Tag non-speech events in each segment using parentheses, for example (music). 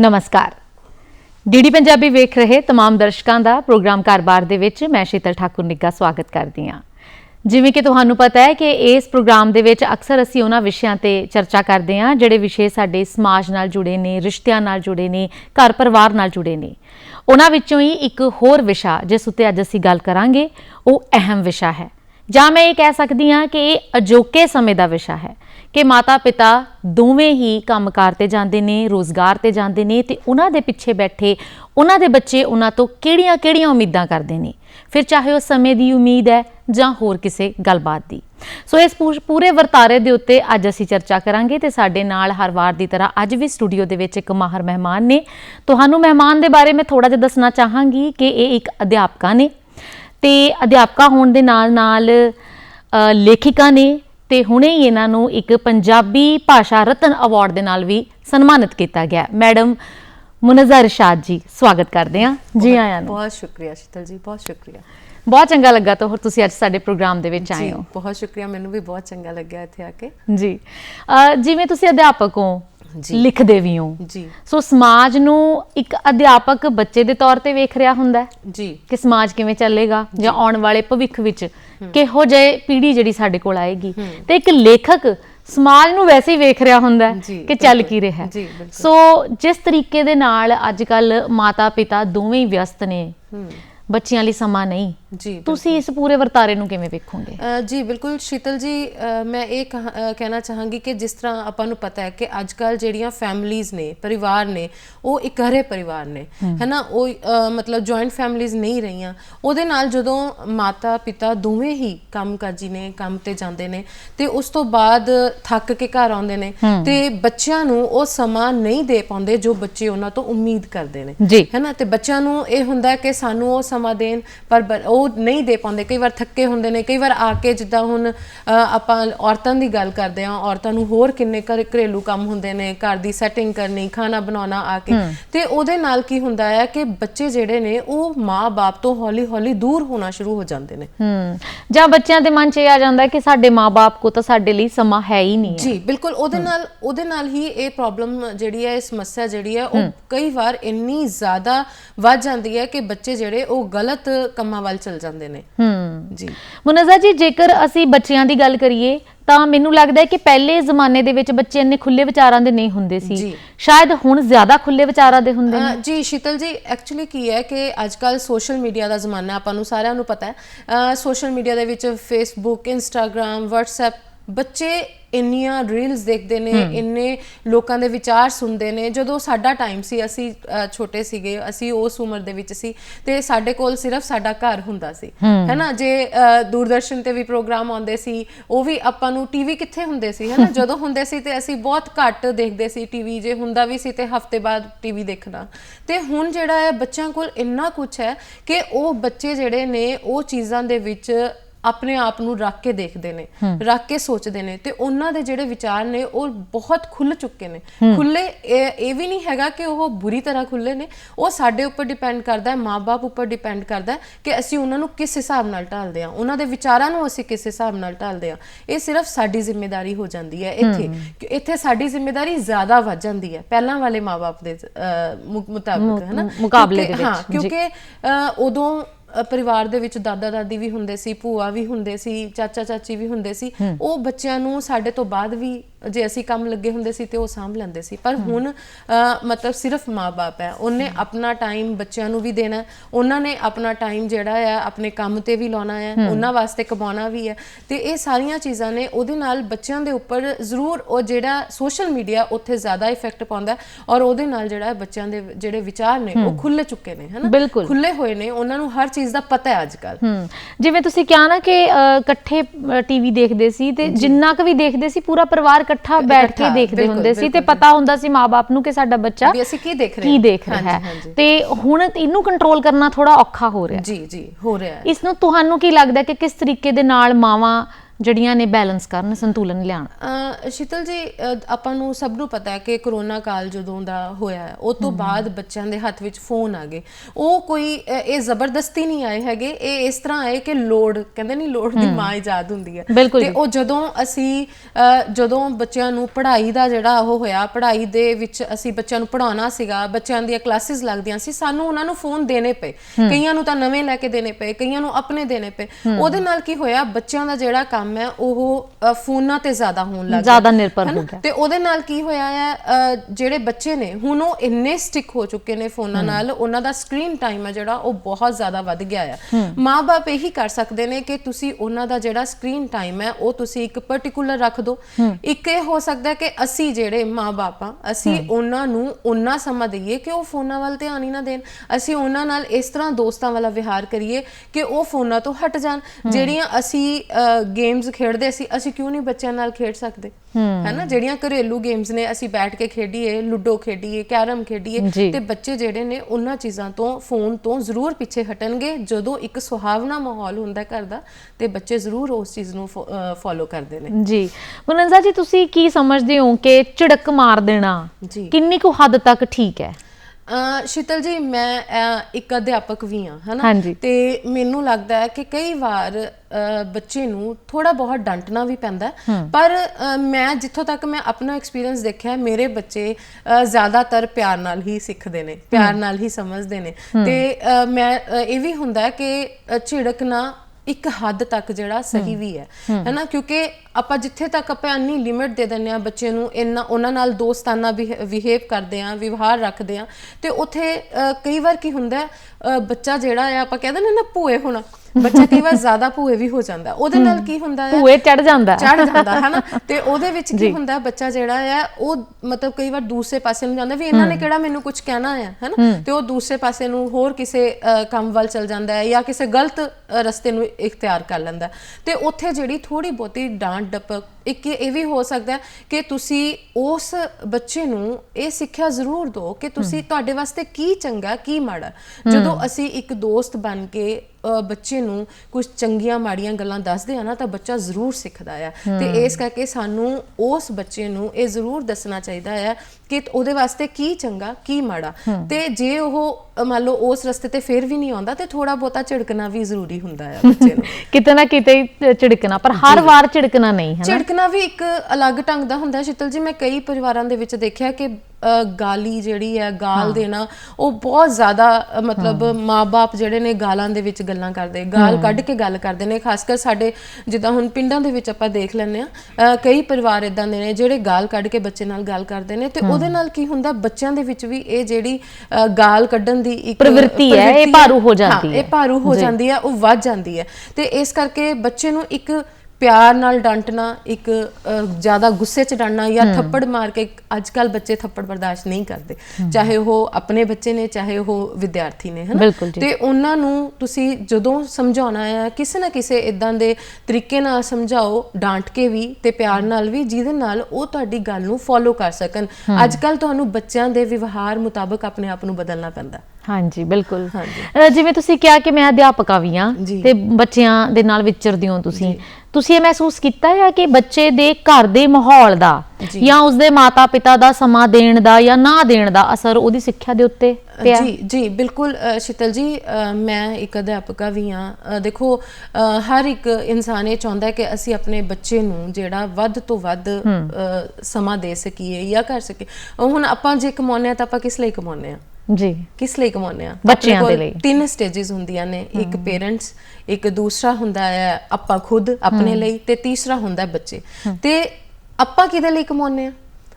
ਨਮਸਕਾਰ ਡੀਡੀ ਪੰਜਾਬੀ ਵੇਖ ਰਹੇ तमाम ਦਰਸ਼ਕਾਂ ਦਾ ਪ੍ਰੋਗਰਾਮ ਕਾਰਬਾਰ ਦੇ ਵਿੱਚ ਮੈਂ ਸ਼ੀਤਲ ਠਾਕੁਰ ਨਿੱਗਾ ਸਵਾਗਤ ਕਰਦੀ ਹਾਂ ਜਿਵੇਂ ਕਿ ਤੁਹਾਨੂੰ ਪਤਾ ਹੈ ਕਿ ਇਸ ਪ੍ਰੋਗਰਾਮ ਦੇ ਵਿੱਚ ਅਕਸਰ ਅਸੀਂ ਉਹਨਾਂ ਵਿਸ਼ਿਆਂ ਤੇ ਚਰਚਾ ਕਰਦੇ ਹਾਂ ਜਿਹੜੇ ਵਿਸ਼ੇ ਸਾਡੇ ਸਮਾਜ ਨਾਲ ਜੁੜੇ ਨੇ ਰਿਸ਼ਤਿਆਂ ਨਾਲ ਜੁੜੇ ਨੇ ਘਰ ਪਰਿਵਾਰ ਨਾਲ ਜੁੜੇ ਨੇ ਉਹਨਾਂ ਵਿੱਚੋਂ ਹੀ ਇੱਕ ਹੋਰ ਵਿਸ਼ਾ ਜਿਸ ਉੱਤੇ ਅੱਜ ਅਸੀਂ ਗੱਲ ਕਰਾਂਗੇ ਉਹ ਅਹਿਮ ਵਿਸ਼ਾ ਹੈ ਜਾਂ ਮੈਂ ਇਹ ਕਹਿ ਸਕਦੀ ਹਾਂ ਕਿ ਇਹ ਅਜੋਕੇ ਸਮੇਂ ਦਾ ਵਿਸ਼ਾ ਹੈ ਕਿ ਮਾਤਾ ਪਿਤਾ ਦੋਵੇਂ ਹੀ ਕੰਮਕਾਰ ਤੇ ਜਾਂਦੇ ਨੇ, ਰੋਜ਼ਗਾਰ ਤੇ ਜਾਂਦੇ ਨੇ ਤੇ ਉਹਨਾਂ ਦੇ ਪਿੱਛੇ ਬੈਠੇ ਉਹਨਾਂ ਦੇ ਬੱਚੇ ਉਹਨਾਂ ਤੋਂ ਕਿਹੜੀਆਂ-ਕਿਹੜੀਆਂ ਉਮੀਦਾਂ ਕਰਦੇ ਨੇ? ਫਿਰ ਚਾਹੇ ਉਹ ਸਮੇਂ ਦੀ ਉਮੀਦ ਹੈ ਜਾਂ ਹੋਰ ਕਿਸੇ ਗੱਲਬਾਤ ਦੀ। ਸੋ ਇਸ ਪੂ- ਪੂਰੇ ਵਰਤਾਰੇ ਦੇ ਉੱਤੇ ਅੱਜ ਅਸੀਂ ਚਰਚਾ ਕਰਾਂਗੇ ਤੇ ਸਾਡੇ ਨਾਲ ਹਰ ਵਾਰ ਦੀ ਤਰ੍ਹਾਂ ਅੱਜ ਵੀ ਸਟੂਡੀਓ ਦੇ ਵਿੱਚ ਇੱਕ ਮਾਹਰ ਮਹਿਮਾਨ ਨੇ। ਤੁਹਾਨੂੰ ਮਹਿਮਾਨ ਦੇ ਬਾਰੇ ਮੈਂ ਥੋੜਾ ਜਿਹਾ ਦੱਸਣਾ ਚਾਹਾਂਗੀ ਕਿ ਇਹ ਇੱਕ ਅਧਿਆਪਕਾ ਨੇ ਤੇ ਅਧਿਆਪਕਾ ਹੋਣ ਦੇ ਨਾਲ-ਨਾਲ ਲੇਖਿਕਾ ਨੇ ਤੇ ਹੁਣੇ ਹੀ ਇਹਨਾਂ ਨੂੰ ਇੱਕ ਪੰਜਾਬੀ ਭਾਸ਼ਾ ਰਤਨ ਅਵਾਰਡ ਦੇ ਨਾਲ ਵੀ ਸਨਮਾਨਿਤ ਕੀਤਾ ਗਿਆ ਮੈਡਮ ਮੁਨਜ਼ਰ ਰਸ਼ਾਦ ਜੀ ਸਵਾਗਤ ਕਰਦੇ ਹਾਂ। ਜੀ ਆਇਆਂ ਨੂੰ। ਬਹੁਤ ਸ਼ੁਕਰੀਆ ਸ਼ੀਤਲ ਜੀ ਬਹੁਤ ਸ਼ੁਕਰੀਆ। ਬਹੁਤ ਚੰਗਾ ਲੱਗਾ ਤਾਂ ਤੁਸੀਂ ਅੱਜ ਸਾਡੇ ਪ੍ਰੋਗਰਾਮ ਦੇ ਵਿੱਚ ਆਏ ਹੋ। ਬਹੁਤ ਸ਼ੁਕਰੀਆ ਮੈਨੂੰ ਵੀ ਬਹੁਤ ਚੰਗਾ ਲੱਗਿਆ ਇੱਥੇ ਆ ਕੇ। ਜੀ। ਜਿਵੇਂ ਤੁਸੀਂ ਅਧਿਆਪਕ ਹੋ। ਲਿਖਦੇ ਵੀ ਹੋ। ਜੀ। ਸੋ ਸਮਾਜ ਨੂੰ ਇੱਕ ਅਧਿਆਪਕ ਬੱਚੇ ਦੇ ਤੌਰ ਤੇ ਵੇਖ ਰਿਹਾ ਹੁੰਦਾ ਹੈ ਜੀ। ਕਿ ਸਮਾਜ ਕਿਵੇਂ ਚੱਲੇਗਾ ਜਾਂ। ਆਉਣ ਵਾਲੇ ਭਵਿੱਖ ਵਿੱਚ ਕਿਹੋ ਜਿਹੇ ਪੀੜ੍ਹੀ ਜਿਹੜੀ ਸਾਡੇ ਕੋਲ ਆਏਗੀ। ਤੇ ਇੱਕ ਲੇਖਕ ਸਮਾਜ ਨੂੰ ਵੈਸੇ ਹੀ ਵੇਖ ਰਿਹਾ ਹੁੰਦਾ ਕਿ ਚੱਲ। ਕੀ ਰਿਹਾ। ਸੋ ਜਿਸ ਤਰੀਕੇ ਦੇ ਨਾਲ ਅੱਜ ਕੱਲ ਮਾਤਾ ਪਿਤਾ ਦੋਵੇਂ ਹੀ ਵਿਅਸਤ ਨੇ। ਬੱਚਿਆਂ ਲਈ ਸਮਾਂ ਨਹੀਂ। ਜੀ ਤੁਸੀਂ ਇਸ ਪੂਰੇ ਵਰਤਾਰੇ ਨੂੰ ਕਿਵੇਂ ਵੇਖੋਗੇ? ਜੀ ਬਿਲਕੁਲ। ਸ਼ੀਤਲ ਜੀ ਮੈਂ ਇਹ ਕਹਿਣਾ ਚਾਹਾਂਗੀ ਕਿ ਜਿਸ ਤਰ੍ਹਾਂ ਆਪਾਂ ਨੂੰ ਪਤਾ ਹੈ ਕਿ ਅੱਜ ਕੱਲ ਜਿਹੜੀਆਂ ਫੈਮਲੀਆਂ ਨੇ ਪਰਿਵਾਰ ਨੇ ਉਹ ਇਕਹਰੇ ਪਰਿਵਾਰ ਨੇ ਹੈਨਾ? ਉਹ ਮਤਲਬ ਜੁਆਇੰਟ ਫੈਮਲੀਆਂ ਨਹੀਂ ਰਹੀਆਂ। ਉਹਦੇ ਨਾਲ ਜਦੋਂ ਮਾਤਾ ਪਿਤਾ ਦੋਵੇਂ ਹੀ ਕੰਮਕਾਜੀ ਨੇ ਕੰਮ ਤੇ ਜਾਂਦੇ ਨੇ ਤੇ ਉਸ ਤੋਂ ਬਾਅਦ ਥੱਕ ਕੇ ਘਰ ਆਉਂਦੇ ਨੇ ਤੇ ਬੱਚਿਆਂ ਨੂੰ ਉਹ ਸਮਾਂ ਨਹੀਂ ਦੇ ਪਾਉਂਦੇ ਜੋ ਬੱਚੇ ਉਹਨਾਂ ਤੋਂ ਉਮੀਦ ਕਰਦੇ ਨੇ ਹੈਨਾ? ਤੇ ਬੱਚਿਆਂ ਨੂੰ ਇਹ ਹੁੰਦਾ ਕਿ ਸਾਨੂੰ ਉਹ ਸਮਾਂ ਦੇਣ ਪਰ ਬ- ਉਹ ਨਹੀਂ ਦੇ ਪਾਉਂਦੇ। ਕਈ ਵਾਰ ਥੱਕੇ ਹੁੰਦੇ ਨੇ ਕਈ ਵਾਰ ਆ ਕੇ ਜਿੱਦਾਂ ਹੁਣ ਆਪਾਂ ਔਰਤਾਂ ਦੀ ਗੱਲ ਕਰਦੇ ਹਾਂ ਔਰਤਾਂ ਨੂੰ ਹੋਰ ਕਿੰਨੇ ਘਰ ਘਰੇਲੂ ਕੰਮ ਹੁੰਦੇ ਨੇ ਘਰ ਦੀ ਸੈਟਿੰਗ ਕਰਨੀ ਖਾਣਾ ਬਣਾਉਣਾ ਆ ਕੇ। ਤੇ ਉਹਦੇ ਨਾਲ ਕੀ ਹੁੰਦਾ ਹੈ ਕਿ ਬੱਚੇ ਜਿਹੜੇ ਨੇ ਉਹ ਮਾਂ-ਬਾਪ ਤੋਂ ਹੌਲੀ-ਹੌਲੀ ਦੂਰ ਹੋਣਾ ਸ਼ੁਰੂ ਹੋ ਜਾਂਦੇ ਨੇ। ਹੂੰ। ਜਾਂ ਬੱਚਿਆਂ ਦੇ ਮਨ 'ਚ ਇਹ ਆ ਜਾਂਦਾ ਕਿ ਸਾਡੇ ਮਾਪੇ ਕੋ ਤਾਂ ਸਾਡੇ ਲਈ ਸਮਾਂ ਹੈ ਹੀ ਨਹੀਂ ਜੀ ਬਿਲਕੁਲ ਉਹਦੇ ਨਾਲ ਉਹਦੇ ਨਾਲ ਹੀ ਇਹ ਪ੍ਰੋਬਲਮ ਜਿਹੜੀ ਹੈ ਇਹ ਸਮੱਸਿਆ ਜਿਹੜੀ ਹੈ ਉਹ ਕਈ ਵਾਰ ਇੰਨੀ ਜ਼ਿਆਦਾ ਵੱਧ ਜਾਂਦੀ ਹੈ ਕਿ ਬੱਚੇ ਜਿਹੜੇ ਉਹ ਗਲਤ ਕੰਮਾਂ ਵੱਲ ਚਲ ਜਾਂਦੇ ਨੇ। ਹੂੰ। ਜੀ। ਮੁਨਜ਼ਾ ਜੀ ਜੇਕਰ ਅਸੀਂ ਬੱਚਿਆਂ ਦੀ ਗੱਲ ਕਰੀਏ ਤਾਂ ਮੈਨੂੰ ਲੱਗਦਾ ਹੈ ਕਿ ਪਹਿਲੇ ਜ਼ਮਾਨੇ ਦੇ ਵਿੱਚ ਬੱਚੇ ਇੰਨੇ ਖੁੱਲੇ ਵਿਚਾਰਾਂ ਦੇ ਨਹੀਂ ਹੁੰਦੇ ਸੀ। ਸ਼ਾਇਦ ਹੁਣ ਜ਼ਿਆਦਾ ਖੁੱਲੇ ਵਿਚਾਰਾਂ ਦੇ ਹੁੰਦੇ ਨੇ। ਜੀ ਸ਼ੀਤਲ ਜੀ ਐਕਚੁਅਲੀ ਕੀ ਹੈ ਕਿ ਅੱਜ ਕੱਲ ਸੋਸ਼ਲ ਮੀਡੀਆ ਦਾ ਜ਼ਮਾਨਾ ਆਪਾਂ ਨੂੰ ਸਾਰਿਆਂ ਨੂੰ ਪਤਾ ਹੈ। ਸੋਸ਼ਲ ਮੀਡੀਆ ਦੇ ਵਿੱਚ ਫੇਸਬੁੱਕ ਇੰਸਟਾਗ੍ਰam WhatsApp ਬੱਚੇ ਇੰਨੀਆਂ ਰੀਲਸ ਦੇਖਦੇ ਨੇ ਇੰਨੇ ਲੋਕਾਂ ਦੇ ਵਿਚਾਰ ਸੁਣਦੇ ਨੇ ਜਦੋਂ ਸਾਡਾ ਟਾਈਮ ਸੀ ਅਸੀਂ ਛੋਟੇ ਸੀਗੇ ਅਸੀਂ ਉਸ ਉਮਰ ਦੇ ਵਿੱਚ ਸੀ ਤੇ ਸਾਡੇ ਕੋਲ ਸਿਰਫ ਸਾਡਾ ਘਰ ਹੁੰਦਾ ਸੀ। ਹੈਨਾ ਜੇ ਦੂਰਦਰਸ਼ਨ ਤੇ ਵੀ ਪ੍ਰੋਗਰਾਮ ਆਉਂਦੇ ਸੀ ਉਹ ਵੀ ਆਪਾਂ ਨੂੰ ਟੀਵੀ ਕਿੱਥੇ ਹੁੰਦੇ ਸੀ ਹੈਨਾ? ਜਦੋਂ ਹੁੰਦੇ ਸੀ ਤੇ ਅਸੀਂ ਬਹੁਤ ਘੱਟ ਦੇਖਦੇ ਸੀ ਟੀਵੀ ਜੇ ਹੁੰਦਾ ਵੀ ਸੀ ਤੇ ਹਫ਼ਤੇ ਬਾਅਦ ਟੀਵੀ ਦੇਖਣਾ। ਤੇ ਹੁਣ ਜਿਹੜਾ ਹੈ ਬੱਚਿਆਂ ਕੋਲ ਇੰਨਾ ਕੁਝ ਹੈ ਕਿ ਉਹ ਬੱਚੇ ਜਿਹੜੇ ਨੇ ਉਹ ਚੀਜ਼ਾਂ ਦੇ ਵਿੱਚ ਆਪਣੇ ਆਪ ਨੂੰ ਰੱਖ ਕੇ ਦੇਖਦੇ ਨੇ ਰੱਖ ਕੇ ਸੋਚਦੇ ਨੇ ਤੇ ਉਹਨਾਂ ਦੇ ਜਿਹੜੇ ਵਿਚਾਰ ਨੇ ਉਹ ਬਹੁਤ ਖੁੱਲ ਚੁੱਕੇ ਨੇ। ਖੁੱਲੇ ਇਹ ਵੀ ਨਹੀਂ ਹੈਗਾ ਕਿ ਉਹ ਬੁਰੀ ਤਰ੍ਹਾਂ ਖੁੱਲੇ ਨੇ ਉਹ ਸਾਡੇ ਉੱਪਰ ਡਿਪੈਂਡ ਕਰਦਾ ਹੈ ਮਾਪੇ ਉੱਪਰ ਡਿਪੈਂਡ ਕਰਦਾ ਹੈ ਕਿ ਅਸੀਂ ਉਹਨਾਂ ਨੂੰ ਕਿਸ ਹਿਸਾਬ ਨਾਲ ਢਾਲਦੇ ਹਾਂ ਉਹਨਾਂ ਦੇ ਵਿਚਾਰਾਂ ਨੂੰ ਅਸੀਂ ਕਿਸ ਹਿਸਾਬ ਨਾਲ ਢਾਲਦੇ ਹਾਂ। ਇਹ ਸਿਰਫ ਸਾਡੀ ਜ਼ਿੰਮੇਵਾਰੀ ਹੋ ਜਾਂਦੀ ਹੈ ਇੱਥੇ ਕਿ ਇੱਥੇ ਸਾਡੀ ਜ਼ਿੰਮੇਵਾਰੀ ਜ਼ਿਆਦਾ ਵੱਧ ਜਾਂਦੀ ਹੈ ਪਹਿਲਾਂ ਵਾਲੇ ਮਾਪੇ ਦੇ ਮੁਤਾਬਕ ਹੈ ਨਾ ਮੁਕਾਬਲੇ ਦੇ ਹਾਂ ਵਿੱਚ, ਜੀ। ਕਿਉਂਕਿ ਉਦੋਂ ਪਰਿਵਾਰ ਦੇ ਵਿੱਚ ਦਾਦਾ ਦਾਦੀ ਵੀ ਹੁੰਦੇ ਸੀ ਭੂਆ ਵੀ ਹੁੰਦੇ ਸੀ ਚਾਚਾ ਚਾਚੀ ਵੀ ਹੁੰਦੇ ਸੀ ਉਹ ਬੱਚਿਆਂ ਨੂੰ ਸਾਡੇ ਤੋਂ ਬਾਅਦ ਵੀ ਜੇ ਅਸੀਂ ਕੰਮ ਲੱਗੇ ਹੁੰਦੇ ਸੀ ਤੇ ਉਹ ਸਾਂਭ ਲੈਂਦੇ ਸੀ। ਪਰ ਹੁਣ ਮਤਲਬ ਸਿਰਫ ਮਾਪੇ ਹੈ। ਉਹਨੇ ਆਪਣਾ ਟਾਈਮ ਬੱਚਿਆਂ ਨੂੰ ਵੀ ਦੇਣਾ ਉਹਨਾਂ ਨੇ ਆਪਣਾ ਟਾਈਮ ਜਿਹੜਾ ਹੈ ਆਪਣੇ ਕੰਮ ਤੇ ਵੀ ਲਾਉਣਾ ਹੈ। ਉਹਨਾਂ ਵਾਸਤੇ ਕਮਾਉਣਾ ਵੀ ਹੈ। ਤੇ ਇਹ ਸਾਰੀਆਂ ਚੀਜ਼ਾਂ ਨੇ ਉਹਦੇ ਨਾਲ ਬੱਚਿਆਂ ਦੇ ਉੱਪਰ ਜ਼ਰੂਰ ਉਹ ਜਿਹੜਾ ਸੋਸ਼ਲ ਮੀਡੀਆ ਉੱਥੇ ਜ਼ਿਆਦਾ ਇਫੈਕਟ ਪਾਉਂਦਾ ਔਰ ਉਹਦੇ ਨਾਲ ਜਿਹੜਾ ਬੱਚਿਆਂ ਦੇ ਜਿਹੜੇ ਵਿਚਾਰ ਨੇ ਉਹ ਖੁੱਲੇ ਚੁੱਕੇ ਨੇ ਹਨਾ। ਖੁੱਲੇ ਹੋਏ ਨੇ। ਉਹਨਾਂ ਨੂੰ ਹਰ ਚੀਜ਼ ਦਾ ਪਤਾ ਹੈ ਅੱਜ ਕੱਲ ਜਿਵੇਂ ਤੁਸੀਂ ਕਿਹਾ ਨਾ ਕਿ ਇਕੱਠੇ ਟੀਵੀ ਦੇਖਦੇ ਸੀ ਤੇ ਜਿੰਨਾ ਕੁ ਵੀ ਦੇਖਦੇ ਸੀ ਪੂਰਾ ਪਰਿਵਾਰ ਇਕੱਠਾ ਬੈਠ ਕੇ ਦੇਖਦੇ ਹੁੰਦੇ ਸੀ ਤੇ ਪਤਾ ਹੁੰਦਾ ਸੀ ਮਾਪੇ ਨੂੰ ਕਿ ਸਾਡਾ ਬੱਚਾ ਵੀ ਅਸੀਂ ਕੀ ਦੇਖ ਰਹੇ ਕੀ ਹਾਂ। ਦੇਖ ਰਿਹਾ ਹੈ। ਤੇ ਹੁਣ ਇਹਨੂੰ ਕੰਟਰੋਲ ਕਰਨਾ ਥੋੜਾ ਔਖਾ ਹੋ ਰਿਹਾ ਜੀ ਜੀ ਹੋ ਰਿਹਾ ਇਸ ਨੂੰ ਤੁਹਾਨੂੰ ਕੀ ਲੱਗਦਾ ਕਿ ਕਿਸ ਤਰੀਕੇ ਦੇ ਨਾਲ ਮਾਵਾਂ ਜਿਹੜੀਆਂ ਨੇ ਬੈਲੈਂਸ ਕਰਨ ਸੰਤੁਲਨ ਲਿਆਉਣ। ਅ, ਸ਼ੀਤਲ ਜੀ ਆਪਾਂ ਨੂੰ ਸਭ ਨੂੰ ਪਤਾ ਹੈ ਕਿ ਕਰੋਨਾ ਕਾਲ ਜਦੋਂ ਦਾ ਹੋਇਆ ਉਹ ਤੋਂ ਬਾਅਦ ਬੱਚਿਆਂ ਦੇ ਹੱਥ ਵਿੱਚ ਫੋਨ ਆ ਗਏ। ਉਹ ਕੋਈ ਇਹ ਜ਼ਬਰਦਸਤੀ ਨਹੀਂ ਆਏ ਹੈਗੇ ਇਹ ਇਸ ਤਰ੍ਹਾਂ ਆਏ ਕਿ ਲੋੜ ਕਹਿੰਦੇ ਨਹੀਂ ਲੋੜ ਦੀ ਮਾਂ ਇਜਾਦ ਹੁੰਦੀ ਹੈ। ਤੇ ਉਹ ਜਦੋਂ ਅਸੀਂ ਜਦੋਂ ਬੱਚਿਆਂ ਨੂੰ ਪੜ੍ਹਾਈ ਦਾ ਜਿਹੜਾ ਉਹ ਹੋਇਆ ਪੜ੍ਹਾਈ ਦੇ ਵਿੱਚ ਅਸੀਂ ਬੱਚਿਆਂ ਨੂੰ ਪੜਾਉਣਾ ਸੀਗਾ ਬੱਚਿਆਂ ਦੀਆਂ ਕਲਾਸਿਸ ਲੱਗਦੀਆਂ ਸੀ ਸਾਨੂੰ ਉਹਨਾਂ ਨੂੰ ਫੋਨ ਦੇਣੇ ਪਏ। ਕਈਆਂ ਨੂੰ ਤਾਂ ਨਵੇਂ ਲੈ ਕੇ ਦੇਣੇ ਪਏ ਕਈਆਂ ਨੂੰ ਆਪਣੇ ਦੇਣੇ ਪਏ। ਉਹਦੇ ਨਾਲ ਕੀ ਹੋਇਆ ਬੱਚਿਆਂ ਦਾ ਜਿਹੜਾ ਕੰਮ ਹੈ ਉਹ ਅ, ਫੋਨਾਂ ਤੇ ਜ਼ਿਆਦਾ ਹੋਣ ਲੱਗ ਗਿਆ ਜ਼ਿਆਦਾ ਨਿਰਭਰ ਹਨਾ? ਹੋ ਗਿਆ। ਤੇ ਉਹਦੇ ਨਾਲ ਕੀ ਹੋਇਆ ਹੈ ਅ, ਜਿਹੜੇ ਬੱਚੇ ਨੇ ਹੁਣ ਉਹ ਇੰਨੇ ਸਟਿਕ ਹੋ ਚੁੱਕੇ ਨੇ ਫੋਨਾਂ ਨਾਲ ਉਹਨਾਂ ਦਾ ਸਕਰੀਨ ਟਾਈਮ ਹੈ ਜਿਹੜਾ ਉਹ ਬਹੁਤ ਜ਼ਿਆਦਾ ਵੱਧ ਗਿਆ ਹੈ। ਮਾਪੇ ਇਹੀ ਕਰ ਸਕਦੇ ਨੇ ਕਿ ਤੁਸੀਂ ਉਹਨਾਂ ਦਾ ਜਿਹੜਾ ਸਕਰੀਨ ਟਾਈਮ ਹੈ ਉਹ ਤੁਸੀਂ ਇੱਕ ਪਾਰਟਿਕੂਲਰ ਰੱਖ ਦਿਓ। ਇੱਕ ਇਹ ਹੋ ਸਕਦਾ ਹੈ ਕਿ ਅਸੀਂ ਜਿਹੜੇ ਮਾਪੇ ਆ ਅਸੀਂ ਉਹਨਾਂ ਨੂੰ ਉਹਨਾਂ ਸਮਾਂ ਦਈਏ ਕਿ ਉਹ ਫੋਨਾਂ ਵੱਲ ਧਿਆਨ ਹੀ ਨਾ ਦੇਣ। ਅਸੀਂ ਉਹਨਾਂ ਨਾਲ ਇਸ ਤਰ੍ਹਾਂ ਦੋਸਤਾਂ ਵਾਲਾ ਵਿਹਾਰ ਕਰੀਏ ਕਿ ਉਹ ਫੋਨਾਂ ਤੋਂ ਹਟ ਜਾਣ। ਜਿਹੜੀਆਂ ਅਸੀਂ ਗੇਮਸ ਖੇਡਦੇ ਸੀ ਅਸੀਂ ਕਿਉਂ ਨਹੀਂ ਬੱਚਿਆਂ ਨਾਲ ਖੇਡ ਸਕਦੇ? ਹੈਨਾ? ਜਿਹੜੀਆਂ ਘਰੇਲੂ ਗੇਮਸ ਨੇ ਅਸੀਂ ਬੈਠ ਕੇ ਖੇਡੀਏ ਲੁੱਡੋ ਖੇਡੀਏ ਕੈਰਮ। ਖੇਡੀਏ ਤੇ ਬੱਚੇ ਜਿਹੜੇ ਨੇ ਉਹਨਾਂ ਚੀਜ਼ਾਂ ਤੋਂ ਫੋਨ ਤੋਂ ਜ਼ਰੂਰ ਪਿੱਛੇ ਹਟਣਗੇ। ਜਦੋਂ ਇੱਕ ਸੁਹਾਵਣਾ ਮਾਹੌਲ ਹੁੰਦਾ ਘਰ ਦਾ ਤੇ ਬੱਚੇ ਜ਼ਰੂਰ ਉਸ ਚੀਜ਼ ਨੂੰ ਫੋਲੋ ਕਰਦੇ ਨੇ। ਜੀ। ਮੁਨੰਜ਼ਾ ਜੀ ਤੁਸੀਂ ਕੀ ਸਮਝਦੇ ਹੋ ਕਿ ਝਿੜਕ ਮਾਰ ਦੇਣਾ। ਕਿੰਨੀ ਕੁ ਹੱਦ ਤੱਕ ਠੀਕ ਹੈ? ਸ਼ੀਤਲ ਜੀ ਮੈਂ ਇੱਕ ਅਧਿਆਪਕ ਵੀ ਹਾਂ ਹਨਾ। ਤੇ ਮੈਨੂੰ ਲੱਗਦਾ ਹੈ ਕਿ ਕਈ ਵਾਰ ਬੱਚੇ ਨੂੰ ਥੋੜਾ ਬਹੁਤ ਡਾਂਟਣਾ ਵੀ ਪੈਂਦਾ। ਪਰ ਮੈਂ ਜਿੱਥੋਂ ਤੱਕ ਮੈਂ ਆਪਣਾ ਐਕਸਪੀਰੀਅੰਸ ਦੇਖਿਆ ਮੇਰੇ ਬੱਚੇ ਜ਼ਿਆਦਾਤਰ ਪਿਆਰ ਨਾਲ ਹੀ ਸਿੱਖਦੇ ਨੇ ਪਿਆਰ ਨਾਲ ਹੀ ਸਮਝਦੇ ਨੇ। ਤੇ ਮੈਂ ਇਹ ਵੀ ਹੁੰਦਾ ਹੈ ਕਿ ਝਿੜਕਣਾ ਇੱਕ ਹੱਦ ਤੱਕ ਜਿਹੜਾ ਸਹੀ ਵੀ ਹੈ। ਹੈਨਾ? ਕਿਉਂਕਿ ਆਪਾਂ ਜਿੱਥੇ ਤੱਕ ਆਪਾਂ ਇੰਨੀ ਲਿਮਿਟ ਦੇ ਦਿੰਦੇ ਆ ਬੱਚੇ ਨੂੰ ਇੰਨਾ ਉਹਨਾਂ ਨਾਲ ਦੋਸਤਾਨਾ ਬਿਹੇਵ ਕਰਦੇ ਆ ਵਿਵਹਾਰ ਰੱਖਦੇ ਆ ਤੇ ਉੱਥੇ ਕਈ ਵਾਰ ਕੀ ਹੁੰਦਾ ਬੱਚਾ ਜਿਹੜਾ ਹੈ ਆਪਾਂ ਕਹਿੰਦੇ ਨੇ ਨਾ ਭੂਏ ਹੋਣਾ ਬੱਚਾ ਕਈ ਵਾਰ ਜ਼ਿਆਦਾ ਭੂਏ ਵੀ ਹੋ ਜਾਂਦਾ। ਉਹਦੇ ਨਾਲ ਕੀ ਹੁੰਦਾ ਹੈ? ਭੂਏ ਚੜ ਜਾਂਦਾ। ਚੜ ਜਾਂਦਾ ਹੈ ਨਾ ਤੇ ਉਹਦੇ ਵਿੱਚ ਕੀ ਹੁੰਦਾ ਬੱਚਾ ਜਿਹੜਾ ਹੈ ਉਹ ਮਤਲਬ ਕਈ ਵਾਰ ਦੂਸਰੇ ਪਾਸੇ ਨੂੰ ਜਾਂਦਾ ਵੀ ਇਹਨਾਂ ਨੇ ਕਿਹੜਾ ਮੈਨੂੰ ਕੁਝ ਕਹਿਣਾ ਹੈ ਹੈ। ਨਾ ਤੇ ਉਹ ਦੂਸਰੇ ਪਾਸੇ ਨੂੰ ਹੋਰ ਕਿਸੇ ਕੰਮ ਵੱਲ ਚਲ ਜਾਂਦਾ ਹੈ ਜਾਂ ਕਿਸੇ ਗਲਤ ਰਸਤੇ ਨੂੰ ਇਖਤਿਆਰ ਕਰ ਲੈਂਦਾ। ਤੇ ਉੱਥੇ ਜਿਹੜੀ ਥੋੜੀ ਬਹੁਤੀ ਡਾਂਟ ਡਪਕ ਇੱਕ ਇਹ ਵੀ ਹੋ ਸਕਦਾ ਕਿ ਤੁਸੀਂ ਉਸ ਬੱਚੇ ਨੂੰ ਇਹ ਸਿੱਖਿਆ ਜ਼ਰੂਰ ਦਿਓ ਕਿ ਤੁਸੀਂ ਤੁਹਾਡੇ ਵਾਸਤੇ ਕੀ ਚੰਗਾ ਕੀ ਮਾੜਾ। ਜਦੋਂ ਅਸੀਂ ਇੱਕ ਦੋਸਤ ਬਣ ਕੇ ਬੱਚੇ ਨੂੰ ਕੁਝ ਚੰਗੀਆਂ ਮਾੜੀਆਂ ਗੱਲਾਂ ਦੱਸਦੇ ਆ ਨਾ ਤਾਂ ਬੱਚਾ ਜ਼ਰੂਰ ਸਿੱਖਦਾ ਆ। ਤੇ ਇਸ ਕਰਕੇ ਸਾਨੂੰ ਉਸ ਬੱਚੇ ਨੂੰ ਇਹ ਜ਼ਰੂਰ ਦੱਸਣਾ ਚਾਹੀਦਾ ਹੈ ਕਿ ਉਹਦੇ ਵਾਸਤੇ ਕੀ ਚੰਗਾ ਕੀ ਮਾੜਾ। ਤੇ ਜੇ ਉਹ ਮੰਨ ਲਓ ਉਸ ਰਸਤੇ ਤੇ ਫਿਰ ਵੀ ਨਹੀਂ ਆਉਂਦਾ ਤੇ ਥੋੜਾ ਬਹੁਤਾ ਝਿੜਕਣਾ ਵੀ ਜ਼ਰੂਰੀ ਹੁੰਦਾ ਹੈ ਬੱਚੇ ਨੂੰ। (laughs) ਕਿਤੇ ਨਾ ਕਿਤੇ ਝਿੜਕਣਾ ਪਰ ਹਰ ਵਾਰ ਝਿੜਕਣਾ ਨਹੀਂ ਹੈ ਝਿੜਕਣਾ ਵੀ ਇੱਕ ਅਲੱਗ ਢੰਗ ਦਾ ਹੁੰਦਾ ਹੈ। ਸ਼ਿਤਲ ਜੀ ਮੈਂ ਕਈ ਪਰਿਵਾਰਾਂ ਦੇ ਵਿੱਚ ਦੇਖਿਆ ਕਿ ਗਾਲੀ ਜਿਹੜੀ ਹੈ ਗਾਲ ਦੇਣਾ ਉਹ ਬਹੁਤ ਜ਼ਿਆਦਾ ਮਤਲਬ ਮਾਪੇ ਜਿਹੜੇ ਨੇ ਗਾਲਾਂ ਦੇ ਵਿੱਚ ਗੱਲਾਂ ਕਰਦੇ ਗਾਲ ਕੱਢ ਕੇ ਗੱਲ ਕਰਦੇ ਨੇ ਖਾਸ ਕਰ ਸਾਡੇ ਜਿੱਦਾਂ ਹੁਣ ਪਿੰਡਾਂ ਦੇ ਵਿੱਚ ਆਪਾਂ ਦੇਖ ਲੈਂਦੇ ਆ ਕਈ ਪਰਿਵਾਰ ਇਦਾਂ ਦੇ ਨੇ ਜਿਹੜੇ ਗਾਲ ਕੱਢ ਕੇ ਬੱਚੇ ਨਾਲ ਗੱਲ ਕਰਦੇ ਨੇ ਤੇ ਉਹਦੇ ਨਾਲ ਕੀ ਹੁੰਦਾ ਬੱਚਿਆਂ ਦੇ ਵਿੱਚ ਵੀ ਇਹ ਜਿਹੜੀ ਗਾਲ ਕੱਢਣ ਦੀ ਇੱਕ ਪ੍ਰਵਿਰਤੀ ਹੈ, ਇਹ ਭਾਰੂ ਹੋ ਹਾਂ, ਜਾਂਦੀ ਇਹ ਹੈ। ਭਾਰੂ ਹੋ ਜਾਂਦੀ ਹੈ ਉਹ ਵੱਧ ਜਾਂਦੀ ਹੈ ਤੇ ਇਸ ਕਰਕੇ ਬੱਚੇ ਨੂੰ ਇੱਕ ਪਿਆਰ ਨਾਲ ਡਾਂਟਣਾ ਇੱਕ ਜ਼ਿਆਦਾ ਗੁੱਸੇ 'ਚ ਡਾਂਟਣਾ ਜਾਂ ਥੱਪੜ ਮਾਰ ਕੇ ਅੱਜ ਕੱਲ ਬੱਚੇ ਥੱਪੜ ਬਰਦਾਸ਼ਤ ਨਹੀਂ ਕਰਦੇ। ਚਾਹੇ ਉਹ ਆਪਣੇ ਬੱਚੇ ਨੇ ਚਾਹੇ ਉਹ ਵਿਦਿਆਰਥੀ ਨੇ ਹਨਾ। ਤੇ ਉਹਨਾਂ ਨੂੰ ਤੁਸੀਂ ਜਦੋਂ ਸਮਝਾਉਣਾ ਹੈ ਕਿਸੇ ਨਾ ਕਿਸੇ ਇਦਾਂ ਦੇ ਤਰੀਕੇ ਨਾਲ ਸਮਝਾਓ ਡਾਂਟ ਕੇ ਵੀ ਤੇ ਪਿਆਰ ਨਾਲ ਵੀ ਜਿਹਦੇ ਨਾਲ ਉਹ ਤੁਹਾਡੀ ਗੱਲ ਨੂੰ ਫੋਲੋ ਕਰ ਸਕਣ। ਅੱਜ ਕੱਲ ਤੁਹਾਨੂੰ ਬੱਚਿਆਂ ਦੇ ਵਿਵਹਾਰ ਮੁਤਾਬਕ ਆਪਣੇ ਆਪ ਨੂੰ ਬਦਲਣਾ ਪੈਂਦਾ। ਹਾਂਜੀ ਬਿਲਕੁਲ। ਹਾਂਜੀ। ਅ, ਜਿਵੇਂ ਤੁਸੀਂ ਕਿਹਾ ਕਿ ਮੈਂ ਅਧਿਆਪਕਾ ਵੀ ਹਾਂ ਜੀ। ਤੇ ਬੱਚਿਆਂ ਦੇ ਨਾਲ ਵਿਚਰਦੇ ਹੋ ਤੁਸੀਂ। ਤੁਸੀਂ ਇਹ ਮਹਿਸੂਸ ਕੀਤਾ ਹੈ ਕਿ ਬੱਚੇ ਦੇ ਘਰ ਦੇ ਮਾਹੌਲ ਦਾ ਜੀ। ਜਾਂ ਉਸਦੇ ਮਾਤਾ-ਪਿਤਾ ਦਾ ਸਮਾਂ ਦੇਣ ਦਾ ਜਾਂ ਨਾ ਦੇਣ ਦਾ ਅਸਰ ਉਹਦੀ ਸਿੱਖਿਆ ਦੇ ਉੱਤੇ ਪਿਆ? ਜੀ ਜੀ ਬਿਲਕੁਲ। ਅ, ਸ਼ੀਤਲ ਜੀ ਅ, ਮੈਂ ਇੱਕ ਅਧਿਆਪਕਾ ਵੀ ਹਾਂ। ਦੇਖੋ ਅ, ਹਰ ਇੱਕ ਇਨਸਾਨ ਇਹ ਚਾਹੁੰਦਾ ਹੈ ਕਿ ਅਸੀਂ ਆਪਣੇ ਬੱਚੇ ਨੂੰ ਜਿਹੜਾ ਵੱਧ ਤੋਂ ਵੱਧ ਅ, ਸਮਾਂ ਦੇ ਸਕੀਏ ਜਾਂ ਕਰ ਸਕੀਏ। ਹੁਣ ਆਪਾਂ ਜੇ ਕਮਾਉਂਦੇ ਆ ਤਾਂ ਆਪਾਂ ਕਿਸ ਲਈ ਕਮਾਉਂਦੇ ਆ ਜੀ। ਕਿਸ ਲਈ ਕਮਾਉਂਦੇ ਆ? ਬੱਚਿਆਂ ਦੇ ਲਈ। ਤਿੰਨ ਸਟੇजेस ਹੁੰਦੀਆਂ ਨੇ। ਇੱਕ ਪੇਰੈਂਟਸ ਇੱਕ ਦੂਸਰਾ ਹੁੰਦਾ ਹੈ ਆਪਾਂ ਖੁਦ ਆਪਣੇ ਲਈ ਤੇ ਤੀਸਰਾ ਹੁੰਦਾ ਬੱਚੇ। ਤੇ ਆਪਾਂ ਕਿਹਦੇ ਲਈ ਕਮਾਉਂਦੇ ਆ?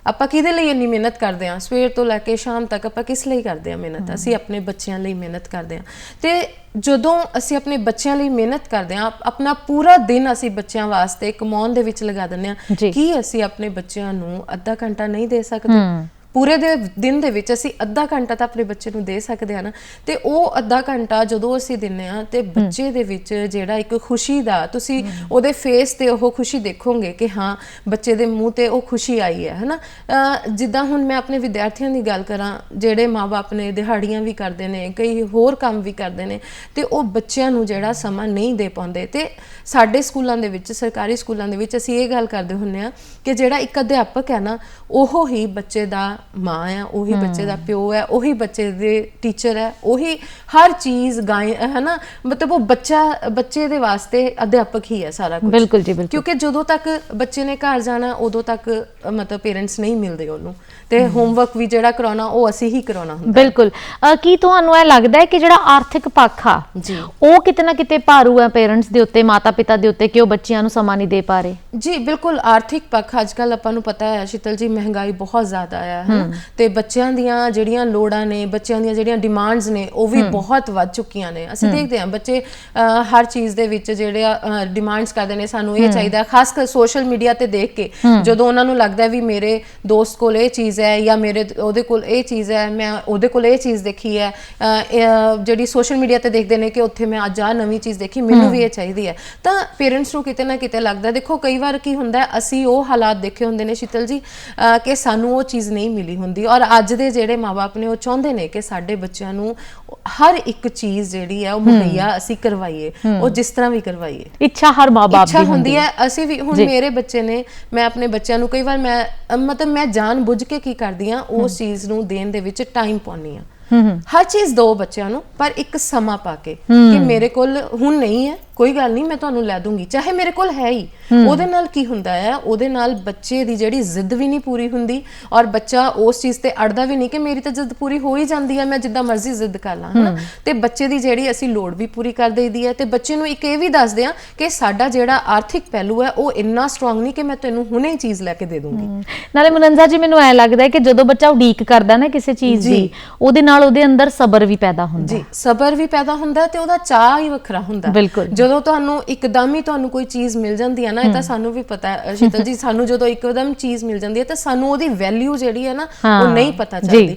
ਆਪਾਂ ਕਿਹਦੇ ਲਈ ਇੰਨੀ ਮਿਹਨਤ ਕਰਦੇ ਆ? ਸਵੇਰ ਤੋਂ ਲੈ ਕੇ ਸ਼ਾਮ ਤੱਕ ਆਪਾਂ ਕਿਸ ਲਈ ਕਰਦੇ ਆ ਮਿਹਨਤ? ਅਸੀਂ ਆਪਣੇ ਬੱਚਿਆਂ ਲਈ ਮਿਹਨਤ ਕਰਦੇ ਆ। ਤੇ ਜਦੋਂ ਅਸੀਂ ਆਪਣੇ ਬੱਚਿਆਂ ਲਈ ਮਿਹਨਤ ਕਰਦੇ ਆ ਆਪਣਾ ਪੂਰਾ ਦਿਨ ਅਸੀਂ ਬੱਚਿਆਂ ਵਾਸਤੇ ਕਮਾਉਣ ਦੇ ਵਿੱਚ ਲਗਾ ਦਿੰਦੇ ਆ। ਕੀ ਅਸੀਂ ਆਪਣੇ ਬੱਚਿਆਂ ਨੂੰ ਅੱਧਾ ਘੰਟਾ ਨਹੀਂ ਦੇ ਸਕਦੇ? ਪੂਰੇ ਦੇ ਦਿਨ ਦੇ ਵਿੱਚ ਅਸੀਂ ਅੱਧਾ ਘੰਟਾ ਤਾਂ ਆਪਣੇ ਬੱਚੇ ਨੂੰ ਦੇ ਸਕਦੇ ਆ ਨਾ। ਤੇ ਉਹ ਅੱਧਾ ਘੰਟਾ ਜਦੋਂ ਅਸੀਂ ਦਿੰਨੇ ਆ ਤੇ ਬੱਚੇ ਦੇ ਵਿੱਚ ਜਿਹੜਾ ਇੱਕ ਖੁਸ਼ੀ ਦਾ ਤੁਸੀਂ ਉਹਦੇ ਫੇਸ ਤੇ ਉਹ ਖੁਸ਼ੀ ਦੇਖੋਗੇ ਕਿ ਹਾਂ ਬੱਚੇ ਦੇ ਮੂੰਹ ਤੇ ਉਹ ਖੁਸ਼ੀ ਆਈ ਹੈ ਹਨਾ? ਜਿੱਦਾਂ ਹੁਣ ਮੈਂ ਆਪਣੇ ਵਿਦਿਆਰਥੀਆਂ ਦੀ ਗੱਲ ਕਰਾਂ ਜਿਹੜੇ ਮਾਪੇ ਨੇ ਦਿਹਾੜੀਆਂ ਵੀ ਕਰਦੇ ਨੇ ਕਈ ਹੋਰ ਕੰਮ ਵੀ ਕਰਦੇ ਨੇ ਤੇ ਉਹ ਬੱਚਿਆਂ ਨੂੰ ਜਿਹੜਾ ਸਮਾਂ ਨਹੀਂ ਦੇ ਪਾਉਂਦੇ। ਤੇ ਸਾਡੇ ਸਕੂਲਾਂ ਦੇ ਵਿੱਚ ਸਰਕਾਰੀ ਸਕੂਲਾਂ ਦੇ ਵਿੱਚ ਅਸੀਂ ਇਹ ਗੱਲ ਕਰਦੇ ਹੁੰਨੇ ਆ ਕਿ ਜਿਹੜਾ ਇੱਕ ਅਧਿਆਪਕ ਹੈ ਨਾ ਉਹ ਹੀ ਬੱਚੇ ਦਾ ਮਾਂ ਆ ਉਹੀ ਬੱਚੇ ਦਾ ਪਿਓ ਹੈ ਉਹੀ ਬੱਚੇ ਦੇ ਟੀਚਰ ਹੈ ਉਹੀ ਹਰ ਚੀਜ਼ ਗਾਇ ਹੈ ਨਾ ਮਤਲਬ ਉਹ ਬੱਚਾ ਬੱਚੇ ਦੇ ਵਾਸਤੇ ਅਧਿਆਪਕ ਹੀ ਹੈ ਸਾਰਾ ਕੁਝ ਬਿਲਕੁਲ ਜੀ ਬਿਲਕੁਲ। ਕਿਉਂਕਿ ਜਦੋਂ ਤੱਕ ਬੱਚੇ ਨੇ ਘਰ ਜਾਣਾ ਉਦੋਂ ਤੱਕ ਮਤਲਬ ਪੇਰੈਂਟਸ ਨਹੀਂ ਮਿਲਦੇ ਉਹਨੂੰ। ਤੇ ਹੋਮਵਰਕ ਵੀ ਜਿਹੜਾ ਕਰਾਉਣਾ ਉਹ ਅਸੀਂ ਹੀ ਕਰਾਉਣਾ ਹੁੰਦਾ। ਬਿਲਕੁਲ। ਕੀ ਤੁਹਾਨੂੰ ਇਹ ਲੱਗਦਾ ਹੈ ਕਿ ਜਿਹੜਾ ਆਰਥਿਕ ਪੱਖ ਆ ਜੀ। ਉਹ ਕਿਤੇ ਨਾ ਕਿਤੇ ਭਾਰੂ ਹੈ ਪੇਰੈਂਟਸ ਦੇ ਉੱਤੇ ਮਾਤਾ ਪਿਤਾ ਦੇ ਉੱਤੇ ਕਿ ਉਹ ਬੱਚਿਆਂ ਨੂੰ ਸਮਾਂ ਨਹੀਂ ਦੇ ਪਾ ਰਹੇ? ਜੀ ਬਿਲਕੁਲ ਆਰਥਿਕ ਪੱਖ ਅੱਜਕੱਲ ਆਪਾਂ ਨੂੰ ਪਤਾ ਹੈ ਸ਼ੀਤਲ ਜੀ ਮਹਿੰਗਾਈ ਬਹੁਤ ਜ਼ਿਆਦਾ ਹੈ ਹਨਾ ਤੇ ਬੱਚਿਆਂ ਦੀਆਂ ਜਿਹੜੀਆਂ ਲੋੜਾਂ ਨੇ ਬੱਚਿਆਂ ਦੀਆਂ ਜਿਹੜੀਆਂ ਡਿਮਾਂਡਸ ਨੇ ਉਹ ਵੀ ਬਹੁਤ ਵੱਧ ਚੁੱਕੀਆਂ ਨੇ। ਅਸੀਂ ਦੇਖਦੇ ਹਾਂ ਬੱਚੇ ਹਰ ਚੀਜ਼ ਦੇ ਵਿੱਚ ਜਿਹੜੇ ਡਿਮਾਂਡਸ ਕਰਦੇ ਨੇ ਸਾਨੂੰ ਇਹ ਚਾਹੀਦਾ ਖਾਸ ਕਰ ਸੋਸ਼ਲ ਮੀਡੀਆ ਤੇ ਦੇਖ ਕੇ ਜਦੋਂ ਉਹਨਾਂ ਨੂੰ ਲੱਗਦਾ ਹੈ ਵੀ ਮੇਰੇ ਦੋਸਤ ਕੋਲ ਇਹ ਚੀਜ਼ ਹੈ ਜਾਂ ਮੇਰੇ ਉਹਦੇ ਕੋਲ ਇਹ ਚੀਜ਼ ਹੈ ਮੈਂ ਉਹਦੇ ਕੋਲ ਇਹ ਚੀਜ਼ ਦੇਖੀ ਹੈ ਜਿਹੜੀ ਸੋਸ਼ਲ ਮੀਡੀਆ ਤੇ ਦੇਖਦੇ ਨੇ ਕਿ ਉੱਥੇ ਮੈਂ ਅੱਜ ਆ ਨਵੀਂ ਚੀਜ਼ ਦੇਖੀ ਮੈਨੂੰ ਵੀ ਇਹ ਚਾਹੀਦੀ ਹੈ। ਤਾਂ ਪੇਰੈਂਟਸ ਨੂੰ ਕਿਤੇ ਨਾ ਕਿਤੇ ਲੱਗਦਾ ਦੇਖੋ ਕਈ ਵਾਰ ਕੀ ਹੁੰਦਾ ਹੈ, ਅਸੀਂ ਉਹ ਹਾਲਾਤ ਦੇਖੇ ਹੁੰਦੇ ਨੇ ਸ਼ੀਤਲ ਜੀ ਕਿ ਸਾਨੂੰ ਉਹ ਚੀਜ਼ ਨਹੀਂ ਮਿਲੀ ਹੁੰਦੀ। ਔਰ ਅੱਜ ਦੇ ਜਿਹੜੇ ਮਾਪੇ ਨੇ ਉਹ ਚਾਹੁੰਦੇ ਨੇ ਕਿ ਸਾਡੇ ਬੱਚਿਆਂ ਨੂੰ ਹਰ ਇੱਕ ਚੀਜ਼ ਜਿਹੜੀ ਹੈ ਉਹ ਮੁਹੱਈਆ ਅਸੀਂ ਕਰਵਾਈਏ ਉਹ ਜਿਸ ਤਰ੍ਹਾਂ ਵੀ ਕਰਵਾਈਏ। ਇੱਛਾ ਹਰ ਮਾਪੇ ਇੱਛਾ ਦੀ ਹੁੰਦੀ ਹੈ। ਅਸੀਂ ਵੀ ਹੁਣ ਮੇਰੇ ਬੱਚੇ ਨੇ ਮੈਂ ਆਪਣੇ ਬੱਚਿਆਂ ਨੂੰ ਕਈ ਵਾਰ ਮੈਂ ਮਤਲਬ ਮੈਂ ਜਾਣ ਬੁੱਝ ਕੇ ਕੀ ਕਰਦੀ ਆ ਉਸ ਚੀਜ਼ ਨੂੰ ਦੇਣ ਦੇ ਵਿੱਚ ਟਾਈਮ ਪਾਉਣੀ ਆ ਹਰ ਚੀਜ਼ ਦੋ ਬੱਚਿਆਂ ਨੂੰ ਪਰ ਇੱਕ ਸਮਾਂ ਪਾ ਕੇ ਕਿ ਮੇਰੇ ਕੋਲ ਹੁਣ ਨਹੀਂ ਹੈ ਕੋਈ ਗੱਲ ਨਹੀਂ ਮੈਂ ਤੁਹਾਨੂੰ ਲੈ ਦੂੰਗੀ। ਚਾਹੇ ਮੇਰੇ ਕੋਲ ਹੈ ਹੀ। ਉਹਦੇ ਨਾਲ ਕੀ ਹੁੰਦਾ ਹੈ? ਉਹਦੇ ਨਾਲ ਬੱਚੇ ਦੀ ਜਿਹੜੀ ਜ਼ਿੱਦ ਵੀ ਨਹੀਂ ਪੂਰੀ ਹੁੰਦੀ ਔਰ ਬੱਚਾ ਉਸ ਚੀਜ਼ ਤੇ ਅੜਦਾ ਵੀ ਨਹੀਂ ਕਿ ਮੇਰੀ ਤਾਂ ਜ਼ਿੱਦ ਪੂਰੀ ਹੋ ਹੀ ਜਾਂਦੀ ਹੈ ਮੈਂ ਜਿੱਦਾਂ ਮਰਜ਼ੀ ਜ਼ਿੱਦ ਕਰ ਲਾਂ ਹਨਾ? ਤੇ ਬੱਚੇ ਦੀ ਜਿਹੜੀ ਅਸੀਂ ਲੋੜ ਵੀ ਪੂਰੀ ਕਰ ਦੇਈਦੀ ਹੈ। ਤੇ ਬੱਚੇ ਨੂੰ ਇੱਕ ਇਹ ਵੀ ਦੱਸਦੇ ਆ ਕਿ ਸਾਡਾ ਜਿਹੜਾ ਆਰਥਿਕ ਪਹਿਲੂ ਹੈ ਉਹ ਇੰਨਾ ਸਟਰੋਂਗ ਨਹੀਂ ਕਿ ਮੈਂ ਤੈਨੂੰ ਹੁਣੇ ਹੀ ਚੀਜ਼ ਲੈ ਕੇ ਦੇ ਦੂੰਗੀ। ਨਾਲੇ ਮਨੰਜ਼ਾ ਜੀ ਮੈਨੂੰ ਐ ਲੱਗਦਾ ਹੈ ਕਿ ਜਦੋਂ ਬੱਚਾ ਉਡੀਕ ਕਰਦਾ ਨਾ ਕਿਸੇ ਚੀਜ਼ ਦੀ ਉਹਦੇ ਨਾਲ ਉਹਦੇ ਅੰਦਰ ਸਬਰ ਵੀ ਪੈਦਾ ਹੁੰਦਾ ਜੀ ਸਬਰ ਵੀ ਪੈਦਾ ਹੁੰਦਾ ਤੇ ਉਹਦਾ ਚਾਹ ਹੀ ਵੱਖਰਾ ਹੁੰਦਾ। ਬਿਲਕੁਲ। ਜਦੋਂ ਤੁਹਾਨੂੰ ਇੱਕਦਮ ਹੀ ਤੁਹਾਨੂੰ ਕੋਈ ਚੀਜ਼ ਮਿਲ ਜਾਂਦੀ ਹੈ ਨਾ ਇਹ ਤਾਂ ਸਾਨੂੰ ਵੀ ਪਤਾ ਹੈ ਸ਼ੀਤਲ ਜੀ ਸਾਨੂੰ ਜਦੋਂ ਇੱਕਦਮ ਚੀਜ਼ ਮਿਲ ਜਾਂਦੀ ਹੈ ਤਾਂ ਸਾਨੂੰ ਉਹਦੀ ਵੈਲਿਊ ਜਿਹੜੀ ਹੈ ਨਾ ਉਹ ਨਹੀਂ ਪਤਾ। ਚੱਲਦੀ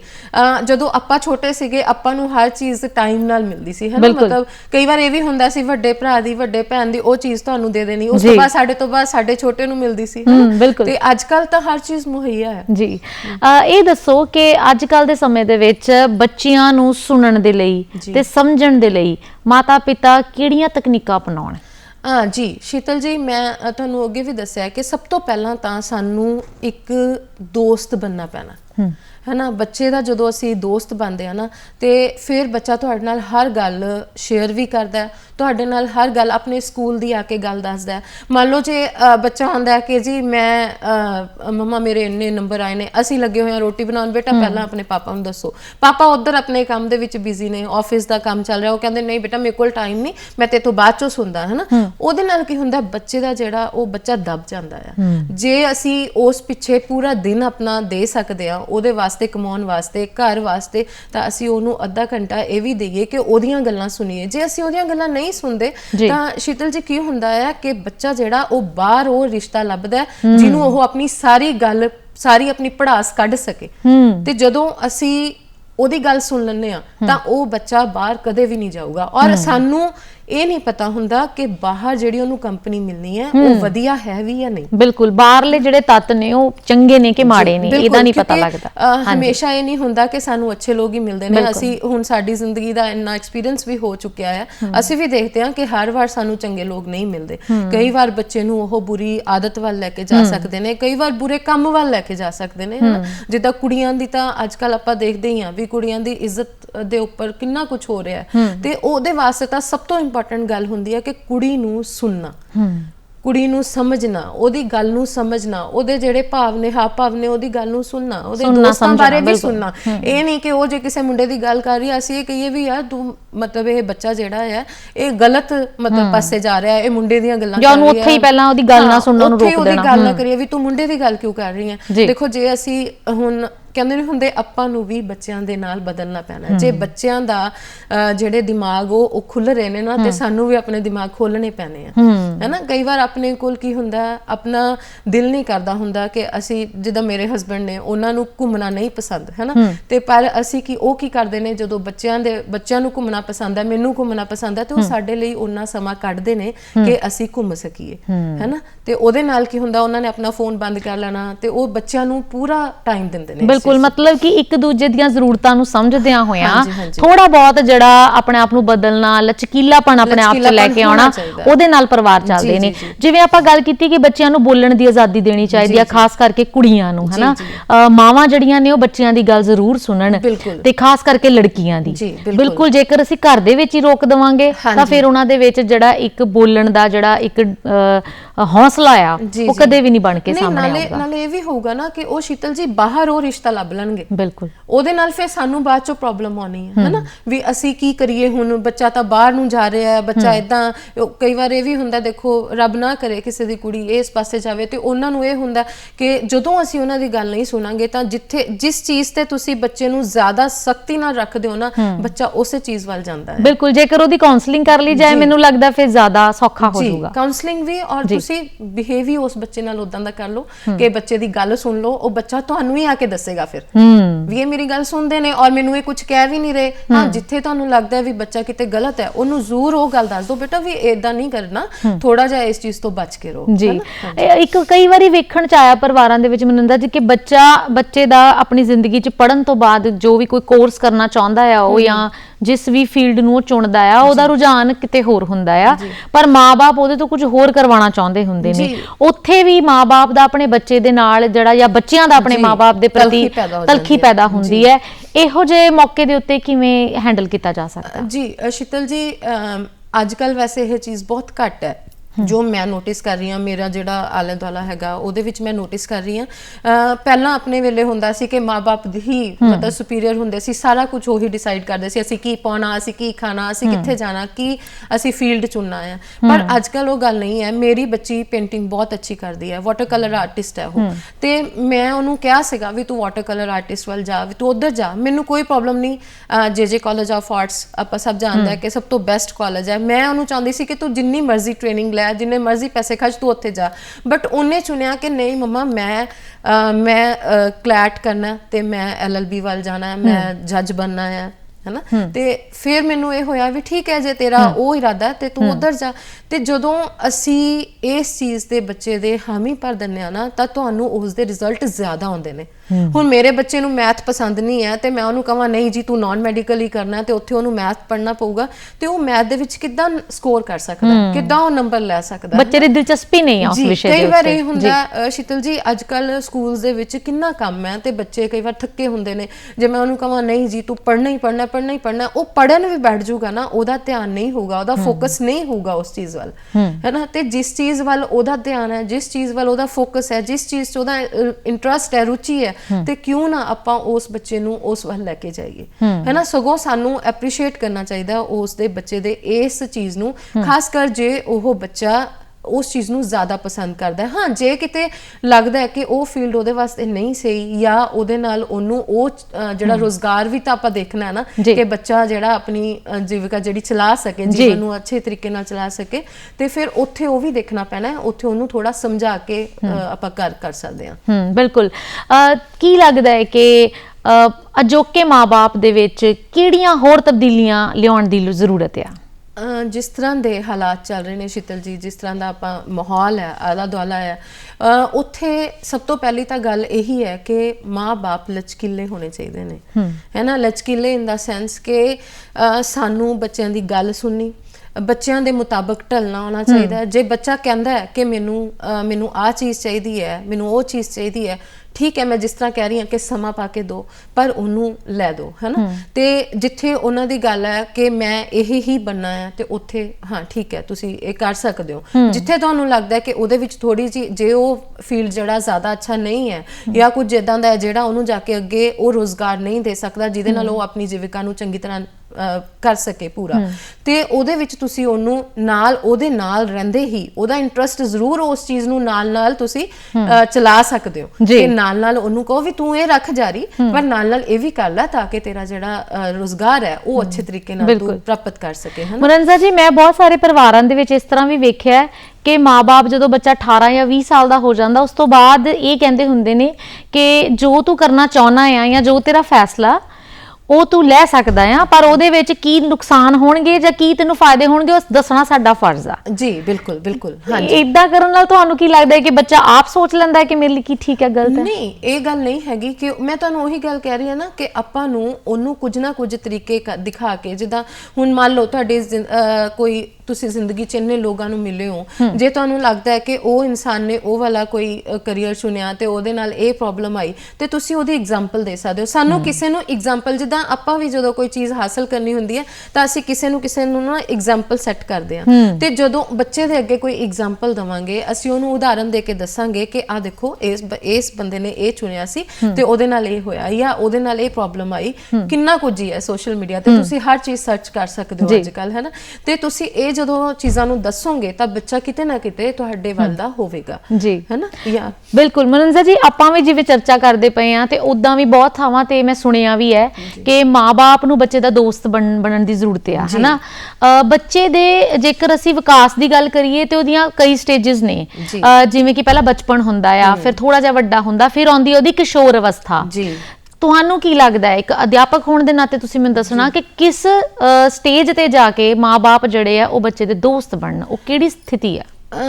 ਜਦੋਂ ਆਪਾਂ ਛੋਟੇ ਸੀਗੇ ਆਪਾਂ ਨੂੰ ਹਰ ਚੀਜ਼ ਟਾਈਮ ਨਾਲ ਮਿਲਦੀ ਸੀ ਹੈ ਨਾ। ਮਤਲਬ ਕਈ ਵਾਰ ਇਹ ਵੀ ਹੁੰਦਾ ਸੀ ਵੱਡੇ ਭਰਾ ਦੀ ਵੱਡੇ ਭੈਣ ਦੀ ਉਹ ਚੀਜ਼ ਤੁਹਾਨੂੰ ਦੇ ਦੇਣੀ ਉਸ ਤੋਂ। ਬਾਅਦ ਸਾਡੇ ਤੋਂ ਬਾਅਦ ਸਾਡੇ ਛੋਟੇ ਨੂੰ ਮਿਲਦੀ ਸੀ। ਤੇ ਅੱਜ ਕੱਲ ਤਾਂ ਹਰ ਚੀਜ਼ ਮੁਹੱਈਆ ਹੈ ਜੀ ਇਹ ਦੱਸੋ ਕਿ ਅੱਜ ਕੱਲ ਦੇ ਸਮੇਂ ਦੇ ਵਿੱਚ ਬੱਚਿਆਂ ਨੂੰ ਸੁਣਨ ਦੇ ਲਈ ਜੀ। ਤੇ ਸਮਝਣ ਦੇ ਲਈ ਮਾਤਾ ਪਿਤਾ ਕਿਹੜੀਆਂ ਤਕਨੀਕਾਂ ਅਪਣਾਉਣ ਹਾਂ ਜੀ ਸ਼ੀਤਲ ਜੀ ਮੈਂ ਅ, ਤੁਹਾਨੂੰ ਅੱਗੇ ਵੀ ਦੱਸਿਆ ਕਿ ਸਭ ਤੋਂ ਪਹਿਲਾਂ ਤਾਂ ਸਾਨੂੰ ਇੱਕ ਦੋਸਤ ਬੰਨਾ ਪੈਣਾ ਹੈਨਾ ਬੱਚੇ ਦਾ ਜਦੋਂ ਅਸੀਂ ਦੋਸਤ ਬਣਦੇ ਆ ਨਾ ਤੇ ਫਿਰ ਬੱਚਾ ਤੁਹਾਡੇ ਨਾਲ ਹਰ ਗੱਲ ਸ਼ੇਅਰ ਵੀ ਕਰਦਾ ਹੈ ਤੁਹਾਡੇ ਨਾਲ ਹਰ ਗੱਲ ਆਪਣੇ ਸਕੂਲ ਦੀ ਆ ਕੇ ਗੱਲ ਦੱਸਦਾ ਹੈ। ਮੰਨ ਲਓ ਜੇ ਅ, ਬੱਚਾ ਹੁੰਦਾ ਹੈ ਕਿ ਜੀ ਮੈਂ ਅ, ਮੰਮਾ ਮੇਰੇ ਇੰਨੇ ਨੰਬਰ ਆਏ ਨੇ ਅਸੀਂ ਲੱਗੇ ਹੋਏ ਆ ਰੋਟੀ ਬਣਾਉਣ ਬੇਟਾ ਪਹਿਲਾਂ ਆਪਣੇ ਪਾਪਾ ਨੂੰ ਦੱਸੋ। ਪਾਪਾ ਉਧਰ ਆਪਣੇ ਕੰਮ ਦੇ ਵਿੱਚ ਬਿਜ਼ੀ ਨੇ ਆਫਿਸ ਦਾ ਕੰਮ ਚੱਲ ਰਿਹਾ ਉਹ ਕਹਿੰਦੇ ਨਹੀਂ ਬੇਟਾ ਮੇਰੇ ਕੋਲ ਟਾਈਮ ਨਹੀਂ ਮੈਂ ਤੇ ਤੋਂ ਬਾਅਦ ਚੋਂ ਸੁਣਦਾ ਹੈ। ਨਾ ਉਹਦੇ ਨਾਲ ਕੀ ਹੁੰਦਾ ਬੱਚੇ ਦਾ ਜਿਹੜਾ ਉਹ ਬੱਚਾ ਦਬ ਜਾਂਦਾ ਆ ਜੇ ਅਸੀਂ ਉਸ ਪਿੱਛੇ ਪੂਰਾ ਦਿਨ ਆਪਣਾ ਦੇ ਸਕਦੇ ਆ ਉਹਦੇ ਵਾਸਤੇ ਕਮਾਉਣ ਵਾਸਤੇ ਘਰ ਵਾਸਤੇ ਤਾਂ ਅਸੀਂ ਉਹਨੂੰ ਅੱਧਾ ਘੰਟਾ ਇਹ ਵੀ ਦਈਏ ਕਿ ਉਹਦੀਆਂ ਗੱਲਾਂ ਸੁਣੀਏ। ਜੇ ਅਸੀਂ ਉਹਦੀਆਂ ਗੱਲਾਂ ਨਹੀਂ ਸੁਣਦੇ। ਤਾਂ ਸ਼ੀਤਲ ਜੀ ਕੀ ਹੁੰਦਾ ਹੈ ਕਿ ਬੱਚਾ ਜਿਹੜਾ ਉਹ ਬਾਹਰ ਉਹ ਰਿਸ਼ਤਾ ਲੱਭਦਾ ਜਿਹਨੂੰ ਉਹ ਆਪਣੀ ਸਾਰੀ ਗੱਲ ਸਾਰੀ ਆਪਣੀ ਪੜਾਸ ਕੱਢ ਸਕੇ। ਤੇ ਜਦੋਂ ਅਸੀਂ ਉਹਦੀ ਗੱਲ ਸੁਣ ਲੈਂਦੇ ਆ ਤਾਂ ਉਹ ਬੱਚਾ ਬਾਹਰ ਕਦੇ ਵੀ ਨਹੀਂ ਜਾਊਗਾ। ਔਰ ਸਾਨੂੰ ਇਹ ਨਹੀਂ ਪਤਾ ਹੁੰਦਾ ਕਿ ਬਾਹਰ ਜਿਹੜੀ ਉਹਨੂੰ ਕੰਪਨੀ ਮਿਲਣੀ ਹੈ ਉਹ ਵਧੀਆ ਹੈ ਵੀ ਜਾਂ ਨਹੀਂ। ਬਿਲਕੁਲ ਬਾਹਰਲੇ ਜਿਹੜੇ ਤੱਤ ਨੇ ਉਹ ਚੰਗੇ ਨੇ ਕਿ ਮਾੜੇ ਨੇ ਇਹਦਾ ਨਹੀਂ ਪਤਾ ਲੱਗਦਾ। ਹਮੇਸ਼ਾ ਇਹ ਨਹੀਂ ਹੁੰਦਾ ਕਿ ਸਾਨੂੰ ਅੱਛੇ ਲੋਕ ਹੀ ਮਿਲਦੇ ਨੇ। ਅਸੀਂ ਹੁਣ ਸਾਡੀ ਜ਼ਿੰਦਗੀ ਦਾ ਇੰਨਾ ਐਕਸਪੀਰੀਅੰਸ ਵੀ ਹੋ ਚੁੱਕਿਆ ਹੈ। ਅਸੀਂ ਵੀ ਦੇਖਦੇ ਹਾਂ ਕਿ ਹਰ ਵਾਰ ਸਾਨੂੰ ਚੰਗੇ ਲੋਕ ਨਹੀਂ ਮਿਲਦੇ। ਕਈ ਵਾਰ ਬੱਚੇ ਨੂੰ ਉਹ ਬੁਰੀ ਆਦਤ ਵੱਲ ਲੈ ਕੇ ਜਾ ਸਕਦੇ ਨੇ ਕਈ ਵਾਰ ਬੁਰੇ ਕੰਮ ਵੱਲ ਲੈ ਕੇ ਜਾ ਸਕਦੇ ਨੇ ਹਨਾ? ਜਿੱਦਾਂ ਕੁੜੀਆਂ ਦੀ ਤਾਂ ਅੱਜ ਕੱਲ ਆਪਾਂ ਦੇਖਦੇ ਹੀ ਹਾਂ ਵੀ ਕੁੜੀਆਂ ਦੀ ਇੱਜ਼ਤ ਦੇ ਉੱਪਰ ਕਿੰਨਾ ਕੁਝ ਹੋ ਰਿਹਾ ਹੈ। ਤੇ ਉਹਦੇ ਵਾਸਤੇ ਤਾਂ ਸਭ ਤੋਂ ਇੰਪੋਰਟੈਂਟ ਗੱਲ ਹੁੰਦੀ ਹੈ ਕਿ ਕੁੜੀ ਨੂੰ ਸੁਣਨਾ ਕੁੜੀ ਨੂੰ ਸਮਝਣਾ ਉਹਦੀ ਗੱਲ ਨੂੰ ਸਮਝਣਾ ਉਹਦੇ ਜਿਹੜੇ ਭਾਵ ਨੇ ਹਾਵ ਭਾਵ ਨੇ ਉਹਦੀ ਗੱਲ ਨੂੰ ਸੁਣਨਾ ਉਹਦੇ ਦੋਸਤਾਂ ਬਾਰੇ ਵੀ। ਸੁਣਨਾ ਇਹ ਨਹੀਂ ਕਿ ਉਹ ਜੇ ਕਿਸੇ ਮੁੰਡੇ ਦੀ ਗੱਲ ਕਰ ਰਹੀ ਆ ਅਸੀਂ ਇਹ ਕਹੀਏ ਵੀ ਯਾਰ ਤੂੰ ਮਤਲਬ ਇਹ ਬੱਚਾ ਜਿਹੜਾ ਹੈ ਇਹ ਗਲਤ ਮਤਲਬ ਪਾਸੇ ਜਾ ਰਿਹਾ ਹੈ ਇਹ ਮੁੰਡੇ ਦੀਆਂ ਗੱਲਾਂ ਜਾਂ ਕਰ ਰਹੀ ਉੱਥੇ ਹੀ ਹੈ। ਪਹਿਲਾਂ ਉਹਦੀ ਗੱਲ ਨਾ ਹਾਂ, ਸੁਣਨ ਨੂੰ ਉੱਥੇ ਰੋਕ ਉਹਦੀ ਦੇਣਾ। ਗੱਲ ਨਾ ਕਰੀਏ ਵੀ ਤੂੰ ਮੁੰਡੇ ਦੀ ਗੱਲ ਕਿਉਂ ਕਰ ਰਹੀ ਹੈ ਜੀ। ਦੇਖੋ ਜੇ ਅਸੀਂ ਹੁਣ ਕਹਿੰਦੇ ਨਹੀਂ ਹੁੰਦੇ ਆਪਾਂ ਨੂੰ ਵੀ ਬੱਚਿਆਂ ਦੇ ਨਾਲ ਬਦਲਣਾ ਪੈਣਾ ਜੇ ਬੱਚਿਆਂ ਦਾ ਜਿਹੜੇ ਦਿਮਾਗ ਉਹ ਖੁੱਲ ਰਹੇ ਨੇ ਨਾ ਤੇ ਸਾਨੂੰ ਵੀ ਆਪਣੇ ਦਿਮਾਗ ਖੋਲਣੇ ਪੈਣੇ ਆ। ਹੈਨਾ ਕਈ ਵਾਰ ਆਪਣੇ ਕੋਲ ਕੀ ਹੁੰਦਾ ਆਪਣਾ ਦਿਲ ਨਹੀਂ ਕਰਦਾ ਹੁੰਦਾ ਕਿ ਅਸੀਂ ਜਿੱਦਾਂ ਮੇਰੇ ਹਸਬੰਡ ਨੇ ਉਹਨਾਂ ਨੂੰ ਘੁੰਮਣਾ ਨਹੀਂ ਪਸੰਦ ਹੈਨਾ ਤੇ ਪਰ ਅਸੀਂ ਕੀ ਉਹ ਕੀ ਕਰਦੇ ਨੇ? ਜਦੋਂ ਬੱਚਿਆਂ ਦੇ ਬੱਚਿਆਂ ਨੂੰ ਘੁੰਮਣਾ ਪਸੰਦ ਹੈ ਮੈਨੂੰ ਘੁੰਮਣਾ ਪਸੰਦ ਹੈ ਤੇ ਉਹ ਸਾਡੇ ਲਈ ਉਹਨਾਂ ਸਮਾਂ ਕੱਢਦੇ ਨੇ ਕਿ ਅਸੀਂ ਘੁੰਮ ਸਕੀਏ ਹੈਨਾ ਤੇ ਉਹਦੇ ਨਾਲ ਕੀ ਹੁੰਦਾ ਉਹਨਾਂ ਨੇ ਆਪਣਾ ਫੋਨ ਬੰਦ ਕਰ ਲੈਣਾ ਤੇ ਉਹ ਬੱਚਿਆਂ ਨੂੰ ਪੂਰਾ ਟਾਈਮ ਦਿੰਦੇ ਨੇ ਬਿਲਕੁਲ ਮਤਲਬ ਕਿ ਇੱਕ ਦੂਜੇ ਦੀਆਂ ਜ਼ਰੂਰਤਾਂ ਨੂੰ ਸਮਝਦਿਆਂ ਹੋਇਆਂ। ਥੋੜਾ ਬਹੁਤ ਜਿਹੜਾ ਆਪਣੇ ਆਪ ਨੂੰ ਬਦਲਣਾ ਲਚਕੀਲਾਪਣ ਆਪਣੇ ਆਪ 'ਚ ਲੈ ਕੇ ਆਉਣਾ। ਉਹਦੇ ਨਾਲ ਪਰਿਵਾਰ ਚੱਲਦੇ ਨੇ। ਜਿਵੇਂ ਆਪਾਂ ਗੱਲ ਕੀਤੀ ਕਿ ਬੱਚਿਆਂ ਨੂੰ ਬੋਲਣ ਦੀ ਆਜ਼ਾਦੀ ਦੇਣੀ ਚਾਹੀਦੀ ਹੈ ਖਾਸ ਕਰਕੇ ਕੁੜੀਆਂ ਨੂੰ ਹਨਾ? ਮਾਵਾਂ ਜਿਹੜੀਆਂ ਨੇ ਉਹ ਬੱਚਿਆਂ ਦੀ ਗੱਲ ਜ਼ਰੂਰ ਸੁਣਨ। ਤੇ ਖਾਸ ਕਰਕੇ ਲੜਕੀਆਂ ਦੀ। ਬਿਲਕੁਲ। ਜੇਕਰ ਅਸੀਂ ਘਰ ਦੇ ਵਿੱਚ ਹੀ ਰੋਕ ਦਵਾਂਗੇ ਤਾਂ। ਫਿਰ ਉਹਨਾਂ ਦੇ ਵਿੱਚ ਜਿਹੜਾ ਇੱਕ ਬੋਲਣ ਦਾ ਜਿਹੜਾ ਇੱਕ ਹੌਸਲਾ ਆ ਉਹ। ਕਦੇ ਵੀ ਨਹੀਂ ਬਣ ਕੇ ਸਾਹਮਣੇ ਨਾਲੇ ਆਊਗਾ। ਨਾਲੇ ਇਹ ਵੀ ਹੋਊਗਾ ਨਾ ਕਿ ਉਹ ਸ਼ੀਤਲ ਜੀ ਬਾਹਰ ਉਹ ਰਿਸ਼ਤਾ ਲੱਭ ਲੈਣਗੇ। ਬਿਲਕੁਲ। ਉਹਦੇ ਨਾਲ ਫਿਰ ਸਾਨੂੰ ਬਾਅਦ ਚੋਂ ਪ੍ਰੋਬਲਮ ਆਉਣੀ ਹੈ। ਹੈਨਾ? ਵੀ ਅਸੀਂ ਕੀ ਕਰੀਏ ਹੁਣ? ਬੱਚਾ ਤਾਂ ਬਾਹਰ ਨੂੰ ਜਾ ਰਿਹਾ ਹੈ। ਬੱਚਾ ਇਦਾਂ ਕਈ ਵਾਰ ਇਹ ਵੀ ਹੁੰਦਾ ਦੇਖੋ ਰੱਬ ਨਾ ਕਰੇ ਕਿਸੇ ਦੀ ਕੁੜੀ ਇਸ ਪਾਸੇ ਜਾਵੇ। ਤੇ ਉਹਨਾਂ ਨੂੰ ਇਹ ਹੁੰਦਾ ਕਿ ਜਦੋਂ ਅਸੀਂ ਉਹਨਾਂ ਦੀ ਗੱਲ ਨਹੀਂ ਸੁਣਾਂਗੇ ਤਾਂ ਜਿੱਥੇ ਜਿਸ ਚੀਜ਼ ਤੇ ਤੁਸੀਂ ਬੱਚੇ ਨੂੰ ਜ਼ਿਆਦਾ ਸਖਤੀ ਨਾਲ ਰੱਖਦੇ ਹੋ ਨਾ ਬੱਚਾ ਉਸੇ ਚੀਜ਼ ਵੱਲ ਜਾਂਦਾ ਹੈ। ਬਿਲਕੁਲ ਜੇਕਰ ਉਹਦੀ ਕਾਉਂਸਲਿੰਗ ਕਰ ਲਈ ਜਾਏ ਮੈਨੂੰ ਲੱਗਦਾ ਫਿਰ ਜ਼ਿਆਦਾ ਸੌਖਾ ਹੋ ਜੀ ਜਾਊਗਾ। ਕਾਉਂਸਲਿੰਗ ਵੀ ਔਰ ਤੁਸੀਂ ਬਿਹੇਵ ਉਸ ਬੱਚੇ ਨਾਲ ਉਦਾਂ ਦਾ ਕਰ ਲਓ ਕਿ ਬੱਚੇ ਦੀ ਗੱਲ ਸੁਣ ਲਓ ਉਹ ਬੱਚਾ ਤੁਹਾਨੂੰ ਹੀ ਆ ਕੇ ਦੱਸੇਗਾ ਫਿਰ। ਵੀ ਇਹ ਮੇਰੀ ਗੱਲ ਸੁਣਦੇ ਨੇ ਔਰ ਮੈਨੂੰ ਇਹ ਕੁਝ ਕਹਿ ਵੀ ਨਹੀਂ ਰਹੇ। ਹਾਂ ਜਿੱਥੇ ਤੁਹਾਨੂੰ ਲੱਗਦਾ ਹੈ ਵੀ ਬੱਚਾ ਕਿਤੇ ਗਲਤ ਹੈ ਉਹਨੂੰ ਜ਼ਰੂਰ ਉਹ ਗੱਲ ਦੱਸ ਦਿਓ ਬੇਟਾ ਵੀ ਇਦਾਂ ਨਹੀਂ ਕਰਨਾ। ਥੋੜਾ ਜਿਹਾ ਇਸ ਚੀਜ਼ ਤੋਂ ਬਚ ਕੇ ਰਹੋ ਜੀ। ਇੱਕ ਕਈ ਵਾਰੀ ਵੇਖਣ ਚ ਆਇਆ ਪਰਿਵਾਰਾਂ ਦੇ ਵਿੱਚ ਮੈਨੂੰ ਜੀ ਕਿ ਬੱਚਾ ਬੱਚੇ ਦਾ ਆਪਣੀ ਜ਼ਿੰਦਗੀ ਚ ਪੜਨ ਤੋਂ ਬਾਅਦ ਜੋ ਵੀ ਕੋਈ ਕੋਰਸ ਕਰਨਾ ਚਾਹੁੰਦਾ ਆ ਉਹ ਜਾਂ ਜਿਸ ਵੀ ਫੀਲਡ ਨੂੰ ਉਹ ਚੁਣਦਾ ਆ ਉਹਦਾ ਰੁਝਾਨ ਕਿਤੇ ਹੋਰ ਹੁੰਦਾ ਆ। ਪਰ ਮਾਪੇ ਉਹਦੇ ਤੋਂ ਕੁਝ ਹੋਰ ਕਰਵਾਉਣਾ ਚਾਹੁੰਦੇ ਹੁੰਦੇ ਨੇ। ਉੱਥੇ ਵੀ ਮਾਪੇ ਦਾ ਆਪਣੇ ਬੱਚੇ ਦੇ ਨਾਲ ਜਿਹੜਾ ਜਾਂ ਬੱਚਿਆਂ ਦਾ ਆਪਣੇ ਮਾਪੇ ਦੇ ਪ੍ਰਤੀ ਤਲਖੀ ਪੈਦਾ ਹੁੰਦੀ ਹੈ। ਇਹੋ ਜਿਹੇ ਮੌਕੇ ਦੇ ਉੱਤੇ ਕਿਵੇਂ ਹੈਂਡਲ ਕੀਤਾ ਜਾ ਸਕਦਾ? ਜੀ ਸ਼ੀਤਲ ਜੀ ਅੱਜ ਕੱਲ ਵੈਸੇ ਇਹ ਚੀਜ਼ ਬਹੁਤ ਘੱਟ ਹੈ। ਜੋ ਮੈਂ ਨੋਟਿਸ ਕਰ ਰਹੀ ਹਾਂ ਮੇਰਾ ਜਿਹੜਾ ਆਲੇ ਦੁਆਲਾ ਹੈਗਾ ਉਹਦੇ ਵਿੱਚ ਮੈਂ ਨੋਟਿਸ ਕਰ ਰਹੀ ਹਾਂ। ਪਹਿਲਾਂ ਆਪਣੇ ਵੇਲੇ ਹੁੰਦਾ ਸੀ ਕਿ ਮਾਪੇ ਹੀ ਮਤਲਬ ਸੁਪੀਰੀਅਰ ਹੁੰਦੇ ਸੀ ਸਾਰਾ ਕੁਝ ਉਹੀ ਡਿਸਾਈਡ ਕਰਦੇ ਸੀ ਅਸੀਂ ਕੀ ਪਾਉਣਾ ਅਸੀਂ ਕੀ ਖਾਣਾ ਅਸੀਂ ਕਿੱਥੇ ਜਾਣਾ ਕੀ ਅਸੀਂ ਫੀਲਡ ਚੁਣਨਾ ਹੈ। ਪਰ ਅੱਜ ਕੱਲ ਉਹ ਗੱਲ ਨਹੀਂ ਹੈ ਮੇਰੀ ਬੱਚੀ ਪੇਂਟਿੰਗ ਬਹੁਤ ਅੱਛੀ ਕਰਦੀ ਹੈ ਵਾਟਰ ਕਲਰ ਆਰਟਿਸਟ ਹੈ ਉਹ। ਤੇ ਮੈਂ ਉਹਨੂੰ ਕਿਹਾ ਸੀਗਾ ਵੀ ਤੂੰ ਵਾਟਰ ਕਲਰ ਆਰਟਿਸਟ ਵੱਲ ਜਾ ਵੀ ਤੂੰ ਉਧਰ ਜਾ ਮੈਨੂੰ ਕੋਈ ਪ੍ਰੋਬਲਮ ਨਹੀਂ। ਜੇ ਜੇ ਕਾਲਜ ਆਫ ਆਰਟਸ ਆਪਾਂ ਸਭ ਜਾਣਦਾ ਹੈ। ਕਿ ਸਭ ਤੋਂ ਬੈਸਟ ਕਾਲਜ ਹੈ। ਮੈਂ ਉਹਨੂੰ ਚਾਹੁੰਦੀ ਸੀ ਕਿ ਤੂੰ ਜਿੰਨੀ ਮਰਜ਼ੀ ਟ੍ਰੇਨਿੰਗ ਲੈ ਜਿੰਨੇ ਮਰਜ਼ੀ ਪੈਸੇ ਖਰਚ ਤੂੰ ਉੱਥੇ ਜਾ। ਬਟ ਉਹਨੇ ਚੁਣਿਆ ਕਿ ਨਹੀਂ ਮਮਾ ਮੈਂ ਮੈਂ ਕਲੈਟ ਕਰਨਾ ਤੇ ਮੈਂ ਐਲਐਲਬੀ ਵੱਲ ਜਾਣਾ ਮੈਂ ਜੱਜ ਬਣਨਾ ਹੈ। ਹੈਨਾ? ਤੇ ਫਿਰ ਮੈਨੂੰ ਇਹ ਹੋਇਆ ਵੀ ਠੀਕ ਹੈ ਜੇ ਤੇਰਾ ਉਹ ਇਰਾਦਾ ਤੇ ਤੂੰ ਉਧਰ ਜਾ। ਤੇ ਜਦੋਂ ਅਸੀਂ ਇਸ ਚੀਜ਼ ਦੇ ਬੱਚੇ ਦੇ ਹਾਮੀ ਭਰ ਦਿੰਦੇ ਆ ਨਾ ਤਾਂ ਤੁਹਾਨੂੰ ਉਸ ਦੇ ਰਿਜ਼ਲਟ ਜ਼ਿਆਦਾ ਆਉਂਦੇ ਨੇ। ਹੁਣ ਮੇਰੇ ਬੱਚੇ ਨੂੰ ਮੈਥ ਪਸੰਦ ਨਹੀਂ ਹੈ ਤੇ ਮੈਂ ਉਹਨੂੰ ਕਹਾਂ ਨਹੀਂ ਜੀ ਤੂੰ ਨਾਨ ਮੈਡੀਕਲ ਹੀ ਕਰਨਾ ਤੇ ਉੱਥੇ ਉਹਨੂੰ ਮੈਥ ਪੜ੍ਹਨਾ ਪਊਗਾ। ਤੇ ਉਹ ਮੈਥ ਦੇ ਵਿੱਚ ਕਿੱਦਾਂ ਸਕੋਰ ਕਰ ਸਕਦਾ? ਕਿੱਦਾਂ ਉਹ ਨੰਬਰ ਲੈ ਸਕਦਾ? ਬੱਚੇ ਦੀ ਦਿਲਚਸਪੀ ਨਹੀਂ ਆ ਉਸ ਵਿਸ਼ੇ ਦੇ ਕਈ ਵਾਰ ਉੱਤੇ। ਇਹ ਹੁੰਦਾ ਸ਼ੀਤਲ ਜੀ ਅੱਜ ਕੱਲ ਸਕੂਲਸ ਦੇ ਵਿੱਚ ਕਿੰਨਾ ਕੰਮ ਹੈ ਤੇ ਬੱਚੇ ਕਈ ਵਾਰ ਥੱਕੇ ਹੁੰਦੇ ਨੇ। ਜੇ ਮੈਂ ਉਹਨੂੰ ਕਹਾਂ ਨਹੀਂ ਜੀ ਤੂੰ ਪੜ੍ਹਨਾ ਹੀ ਪੜ੍ਹਨਾ ਪੜ੍ਹਨਾ ਹੀ ਪੜ੍ਹਨਾ ਉਹ ਪੜਨ ਵੀ ਬੈਠ ਜਾਊਗਾ ਨਾ ਉਹਦਾ ਧਿਆਨ ਨਹੀਂ ਹੋਊਗਾ ਉਹਦਾ ਫੋਕਸ ਨਹੀਂ ਹੋਊਗਾ ਉਸ ਚੀਜ਼ ਵੱਲ ਹੈਨਾ ਤੇ ਜਿਸ ਚੀਜ਼ ਵੱਲ ਉਹਦਾ ਧਿਆਨ ਹੈ ਜਿਸ ਚੀਜ਼ ਵੱਲ ਉਹਦਾ ਫੋਕਸ ਹੈ ਜਿਸ ਚੀਜ਼ 'ਚ ਉਹਦਾ ਇੰਟਰਸਟ ਹੈ ਰੁਚੀ ਹੈ ਤੇ ਕਿਉਂ ਨਾ ਆਪਾਂ ਉਸ ਬੱਚੇ ਨੂੰ ਉਸ ਵੱਲ ਲੈ ਕੇ ਜਾਈਏ ਹੈਨਾ ਸਗੋਂ ਸਾਨੂੰ ਐਪਰੀਸ਼ੀਏਟ ਕਰਨਾ ਚਾਹੀਦਾ ਉਸ ਦੇ ਬੱਚੇ ਦੇ ਇਸ ਚੀਜ਼ ਨੂੰ ਖਾਸ ਕਰ ਜੇ ਉਹ ਬੱਚਾ ਉਸ ਚੀਜ਼ ਨੂੰ ਜ਼ਿਆਦਾ ਪਸੰਦ ਕਰਦਾ ਹੈ। ਹਾਂ ਜੇ ਕਿਤੇ ਲੱਗਦਾ ਹੈ ਕਿ ਉਹ ਫੀਲਡ ਉਹਦੇ ਵਾਸਤੇ ਨਹੀਂ ਸਹੀ ਜਾਂ ਉਹਦੇ ਨਾਲ ਉਹਨੂੰ ਉਹ ਜਿਹੜਾ ਰੋਜ਼ਗਾਰ ਵੀ ਤਾਂ ਆਪਾਂ ਦੇਖਣਾ ਹੈ ਨਾ। ਕਿ ਬੱਚਾ ਜਿਹੜਾ ਆਪਣੀ ਜੀਵਿਕਾ ਜਿਹੜੀ ਚਲਾ ਸਕੇ। ਜੀਵਨ ਨੂੰ ਅੱਛੇ ਤਰੀਕੇ ਨਾਲ ਚਲਾ ਸਕੇ ਤੇ ਫਿਰ ਉੱਥੇ ਉਹ ਵੀ ਦੇਖਣਾ ਪੈਣਾ ਹੈ ਉੱਥੇ ਉਹਨੂੰ ਥੋੜਾ ਸਮਝਾ ਕੇ ਆਪਾਂ ਕਰ ਕਰ ਸਕਦੇ ਹਾਂ। ਹੂੰ ਬਿਲਕੁਲ। ਕੀ ਲੱਗਦਾ ਹੈ ਕਿ ਅਜੋਕੇ ਮਾਪੇ ਦੇ ਵਿੱਚ ਕਿਹੜੀਆਂ ਹੋਰ ਤਬਦੀਲੀਆਂ ਲਿਆਉਣ ਦੀ ਜ਼ਰੂਰਤ ਅ, ਜਿਸ ਤਰ੍ਹਾਂ ਦੇ ਹਾਲਾਤ ਚੱਲ ਰਹੇ ਨੇ ਸ਼ੀਤਲ ਜੀ ਜਿਸ ਤਰ੍ਹਾਂ ਦਾ ਆਪਾਂ ਮਾਹੌਲ ਹੈ ਆਲਾ ਦੁਆਲਾ ਹੈ ਉੱਥੇ ਸਭ ਤੋਂ ਪਹਿਲੀ ਤਾਂ ਗੱਲ ਇਹੀ ਹੈ ਕਿ ਮਾਂ-ਬਾਪ ਲਚਕੀਲੇ ਹੋਣੇ ਚਾਹੀਦੇ ਨੇ। ਹੈ। ਨਾ? ਲਚਕੀਲੇ ਇਨ ਦਾ ਸੈਂਸ ਕਿ ਸਾਨੂੰ ਬੱਚਿਆਂ ਦੀ ਗੱਲ ਸੁਣਨੀ ਬੱਚਿਆਂ ਦੇ ਮੁਤਾਬਕ ਢਲਣਾ ਹੋਣਾ ਚਾਹੀਦਾ ਜੇ ਬੱਚਾ ਕਹਿੰਦਾ ਹੈ ਕਿ ਮੈਨੂੰ ਮੈਨੂੰ ਆਹ ਚੀਜ਼ ਚਾਹੀਦੀ ਹੈ ਮੈਨੂੰ ਉਹ ਚੀਜ਼ ਚਾਹੀਦੀ ਹੈ ਠੀਕ ਹੈ ਮੈਂ ਜਿਸ ਤਰ੍ਹਾਂ ਕਹਿ ਰਹੀ ਹਾਂ ਕਿ ਸਮਾਂ ਪਾ ਕੇ ਦਿਓ ਪਰ ਉਹਨੂੰ ਲੈ ਦਿਓ ਹੈਨਾ? ਤੇ ਜਿੱਥੇ ਉਹਨਾਂ ਦੀ ਗੱਲ ਹੈ ਕਿ ਮੈਂ ਇਹ ਹੀ ਬੰਨਾ ਹੈ ਤੇ ਉੱਥੇ ਹਾਂ ਠੀਕ ਹੈ ਤੁਸੀਂ ਇਹ ਕਰ ਸਕਦੇ ਹੋ। ਜਿੱਥੇ ਤੁਹਾਨੂੰ ਲੱਗਦਾ ਹੈ ਕਿ ਉਹਦੇ ਵਿੱਚ ਥੋੜੀ ਜੀ ਜੇ ਉਹ ਫੀਲਡ ਜਿਹੜਾ ਜ਼ਿਆਦਾ ਅੱਛਾ ਨਹੀਂ ਹੈ ਜਾਂ ਕੁਝ ਇਦਾਂ ਦਾ ਹੈ ਜਿਹੜਾ ਉਹਨੂੰ ਜਾ ਕੇ ਅੱਗੇ ਉਹ ਰੋਜ਼ਗਾਰ ਨਹੀਂ ਦੇ ਸਕਦਾ ਜਿਹਦੇ ਨਾਲ ਉਹ ਆਪਣੀ ਜੀਵਿਕਾ ਨੂੰ ਚੰਗੀ ਤਰ੍ਹਾਂ ਕਰ ਸਕੇ ਪੂਰਾ। ਤੇ ਉਹਦੇ ਵਿੱਚ ਤੁਸੀਂ ਉਹਨੂੰ ਨਾਲ ਉਹਦੇ ਨਾਲ ਰਹਿੰਦੇ ਹੀ ਉਹਦਾ ਇੰਟਰਸਟ ਜ਼ਰੂਰ ਉਸ ਚੀਜ਼ ਨੂੰ ਨਾਲ ਨਾਲ ਤੁਸੀਂ ਚਲਾ ਸਕਦੇ ਹੋ। ਕਿ ਨਾਲ ਨਾਲ ਉਹਨੂੰ ਕਹੋ ਵੀ ਤੂੰ ਇਹ ਰੱਖ ਜਾਰੀ ਪਰ ਨਾਲ ਨਾਲ ਇਹ ਵੀ ਕਰ ਲੈ ਤਾਂ ਕਿ ਤੇਰਾ ਜਿਹੜਾ ਰੁਜ਼ਗਾਰ ਹੈ ਉਹ ਅੱਛੇ ਤਰੀਕੇ ਨਾਲ। ਤੂੰ ਪ੍ਰਾਪਤ ਕਰ ਸਕੇ ਹਨਾ? ਮਨੰਜ਼ਾ ਜੀ ਮੈਂ ਬਹੁਤ ਸਾਰੇ ਪਰਿਵਾਰਾਂ ਦੇ ਵਿੱਚ ਇਸ ਤਰ੍ਹਾਂ ਵੀ ਵੇਖਿਆ ਹੈ ਕਿ ਮਾਪੇ ਜਦੋਂ ਬੱਚਾ 18 ਜਾਂ 20 ਸਾਲ ਦਾ ਹੋ ਜਾਂਦਾ ਉਸ ਤੋਂ ਬਾਅਦ ਇਹ ਕਹਿੰਦੇ ਹੁੰਦੇ ਨੇ ਕਿ ਜੋ ਤੂੰ ਕਰਨਾ ਚਾਹੁੰਦਾ ਆ ਜਾਂ ਜੋ ਤੇਰਾ ਫੈਸਲਾ ਉਹ ਤੂੰ ਲੈ ਸਕਦਾ ਆ ਪਰ ਉਹਦੇ ਵਿੱਚ ਕੀ ਨੁਕਸਾਨ ਹੋਣਗੇ ਜਾਂ ਕੀ ਤੈਨੂੰ ਫਾਇਦੇ ਹੋਣਗੇ ਉਹ ਦੱਸਣਾ ਸਾਡਾ ਫਰਜ਼ ਆ। ਜੀ ਬਿਲਕੁਲ ਬਿਲਕੁਲ ਹਾਂਜੀ। ਇਦਾਂ ਕਰਨ ਨਾਲ ਤੁਹਾਨੂੰ ਕੀ ਲੱਗਦਾ ਹੈ ਕਿ ਬੱਚਾ ਆਪ ਸੋਚ ਲੈਂਦਾ ਹੈ ਕਿ ਮੇਰੇ ਲਈ ਕੀ ਠੀਕ ਹੈ ਗਲਤ ਹੈ? ਨਹੀਂ ਇਹ ਗੱਲ ਨਹੀਂ ਹੈਗੀ ਕਿ ਮੈਂ ਤੁਹਾਨੂੰ ਉਹੀ ਗੱਲ ਕਹਿ ਰਹੀ ਹਾਂ ਨਾ ਕਿ ਆਪਾਂ ਨੂੰ ਉਹਨੂੰ ਕੁਝ ਨਾ ਕੁਝ ਤਰੀਕੇ ਦਿਖਾ ਕੇ ਜਿੱਦਾਂ ਹੁਣ ਮੰਨ ਲਓ ਤੁਹਾਡੀ ਕੋਈ ਤੁਸੀਂ ਜ਼ਿੰਦਗੀ 'ਚ ਇੰਨੇ ਲੋਕਾਂ ਨੂੰ ਮਿਲੇ ਹੋ ਜੇ ਤੁਹਾਨੂੰ ਲੱਗਦਾ ਹੈ ਕਿ ਉਹ ਇਨਸਾਨ ਨੇ ਉਹ ਵਾਲਾ ਕੋਈ ਕੈਰੀਅਰ ਚੁਣਿਆ ਤੇ ਉਹਦੇ ਨਾਲ ਇਹ ਪ੍ਰੋਬਲਮ ਆਈ ਤੇ ਤੁਸੀਂ ਉਹਦੀ ਐਗਜ਼ਾਮਪਲ ਦੇ ਸਕਦੇ ਹੋ। ਸਾਨੂੰ ਕਿਸੇ ਨੂੰ ਐਗਜ਼ਾਮਪਲ ਜਿੱਦਾਂ ਆਪਾਂ ਵੀ ਜਦੋਂ ਕੋਈ ਚੀਜ਼ ਹਾਸਲ ਕਰਨੀ ਹੁੰਦੀ ਹੈ ਤਾਂ ਅਸੀਂ ਕਿਸੇ ਨੂੰ ਕਿਸੇ ਨੂੰ ਨਾ ਐਗਜ਼ਾਮਪਲ ਸੈੱਟ ਕਰਦੇ ਹਾਂ। ਤੇ ਜਦੋਂ ਬੱਚੇ ਦੇ ਅੱਗੇ ਕੋਈ ਐਗਜ਼ਾਮਪਲ ਦਵਾਂਗੇ ਅਸੀਂ ਉਹਨੂੰ ਉਦਾਹਰਨ ਦੇ ਕੇ ਦੱਸਾਂਗੇ ਕਿ ਆ ਦੇਖੋ ਇਸ ਇਸ ਬੰਦੇ ਨੇ ਇਹ ਚੁਣਿਆ ਸੀ ਤੇ ਉਹਦੇ ਨਾਲ ਇਹ ਹੋਇਆ ਜਾਂ ਉਹਦੇ ਨਾਲ ਇਹ ਪ੍ਰੋਬਲਮ ਆਈ। ਕਿੰਨਾ ਕੁਝ ਹੀ ਹੈ ਸੋਸ਼ਲ ਮੀਡੀਆ ਤੇ ਤੁਸੀਂ ਹਰ ਚੀਜ਼ ਸਰਚ ਕਰ ਸਕਦੇ ਹੋ। ਅੱਜ ਕੱਲ ਹੈ ਨਾ? ਤੇ ਤੁਸੀਂ ਇਹ ਜਦੋਂ ਚੀਜ਼ਾਂ ਨੂੰ ਦੱਸੋਗੇ ਤਾਂ ਬੱਚਾ ਕਿਤੇ ਨਾ ਕਿਤੇ ਤੁਹਾਡੇ ਵੱਲ ਦਾ ਹੋਵੇਗਾ। ਜੀ। ਹੈ ਨਾ ਜਾਂ ਬਿਲਕੁਲ। ਮਨੰਜ਼ਾ ਜੀ ਆਪਾਂ ਵੀ ਜਿਵੇਂ ਚਰਚਾ ਕਰਦੇ ਪਏ ਆ ਤੇ ਉਦਾਂ ਵੀ ਬਹੁਤ ਥਾਵਾਂ ਤੇ ਮੈਂ ਸੁਣਿਆ ਵੀ ਹੈ ਕਿ ਮਾਪੇ ਨੂੰ ਬੱਚੇ ਦਾ ਦੋਸਤ ਬਣ- ਬਣਨ ਦੀ ਜ਼ਰੂਰਤ ਆ ਹਨਾ? ਬੱਚੇ ਦੇ ਜੇਕਰ ਅਸੀਂ ਵਿਕਾਸ ਦੀ ਗੱਲ ਕਰੀਏ ਤੇ ਉਹਦੀਆਂ ਕਈ ਸਟੇजेस ਨੇ। ਜਿਵੇਂ ਕਿ ਪਹਿਲਾਂ ਬਚਪਨ ਹੁੰਦਾ ਆ ਫਿਰ ਥੋੜਾ ਜਿਹਾ ਵੱਡਾ ਹੁੰਦਾ ਫਿਰ ਆਉਂਦੀ ਉਹਦੀ ਕਿਸ਼ੋਰ ਅਵਸਥਾ। ਜੀ। ਤੁਹਾਨੂੰ ਕੀ ਲੱਗਦਾ ਹੈ? ਇੱਕ ਅਧਿਆਪਕ ਹੋਣ ਦੇ ਨਾਤੇ ਤੁਸੀਂ ਮੈਨੂੰ ਦੱਸਣਾ ਕਿ ਕਿਸ ਸਟੇਜ ਤੇ ਜਾ ਕੇ ਮਾਪੇ ਜਿਹੜੇ ਆ ਉਹ ਬੱਚੇ ਦੇ ਦੋਸਤ ਬਣਨ? ਉਹ ਕਿਹੜੀ ਸਥਿਤੀ ਆ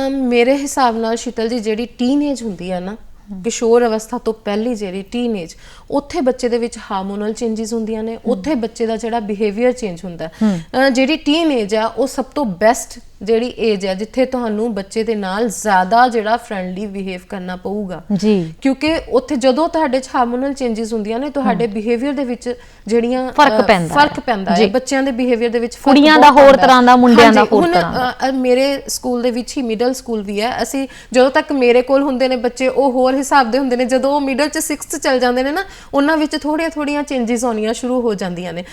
ਮੇਰੇ ਹਿਸਾਬ ਨਾਲ ਸ਼ੀਤਲ ਜੀ ਜਿਹੜੀ ਟੀਨੇਜ ਹੁੰਦੀ ਆ ਨਾ ਕਿਸ਼ੋਰ ਅਵਸਥਾ ਤੋਂ ਪਹਿਲੀ ਜਿਹੜੀ ਟੀਨੇਜ ਉੱਥੇ ਬੱਚੇ ਦੇ ਵਿੱਚ ਹਾਰਮੋਨਲ ਚੇਂਜਸ ਹੁੰਦੀਆਂ ਨੇ ਉੱਥੇ ਬੱਚੇ ਦਾ ਜਿਹੜਾ ਬਿਹੇਵੀਅਰ ਚੇਂਜ ਹੁੰਦਾ। ਜਿਹੜੀ ਟੀਨੇਜ ਆ ਉਹ ਸਭ ਤੋਂ ਬੈਸਟ ਜਿਹੜੀ ਏਜ ਹੈ ਜਿੱਥੇ ਤੁਹਾਨੂੰ ਬੱਚੇ ਦੇ ਨਾਲ ਜ਼ਿਆਦਾ ਜਿਹੜਾ ਫ੍ਰੈਂਡਲੀ ਬਿਹੇਵ ਕਰਨਾ ਪਊਗਾ ਜੀ ਕਿਉਂਕਿ ਉੱਥੇ ਜਦੋਂ ਤੁਹਾਡੇ ਚ ਹਾਰਮੋਨਲ ਚੇਂਜਸ ਹੁੰਦੀਆਂ ਨੇ ਤੁਹਾਡੇ ਬਿਹੇਵੀਅਰ ਦੇ ਵਿੱਚ ਜਿਹੜੀਆਂ ਫ਼ਰਕ ਪੈਂਦਾ। ਫ਼ਰਕ ਪੈਂਦਾ ਹੈ। ਬੱਚਿਆਂ ਦੇ ਬਿਹੇਵੀਅਰ ਦੇ ਵਿੱਚ ਕੁੜੀਆਂ ਦਾ ਹੋਰ। ਤਰ੍ਹਾਂ ਦਾ, ਮੁੰਡਿਆਂ ਦਾ ਹੋਰ ਤਰ੍ਹਾਂ ਦਾ। ਮੇਰੇ ਸਕੂਲ ਦੇ ਵਿੱਚ ਹੀ ਮਿਡਲ ਸਕੂਲ ਵੀ ਹੈ ਅਸੀਂ ਜਦੋਂ ਤੱਕ ਮੇਰੇ ਕੋਲ ਹੁੰਦੇ ਨੇ ਬੱਚੇ ਉਹ ਹੋਰ ਹਿਸਾਬ ਦੇ ਹੁੰਦੇ ਨੇ ਜਦੋਂ ਉਹ ਮਿਡਲ ਚ 6th ਚੱਲ ਜਾਂਦੇ ਨੇ ਨਾ ਉਹਨਾਂ ਵਿੱਚ ਥੋੜੀਆਂ ਥੋੜੀਆਂ ਚੇਂਜਸ ਆਉਣੀਆਂ ਸ਼ੁਰੂ ਹੋ ਜਾਂਦੀਆਂ ਨੇ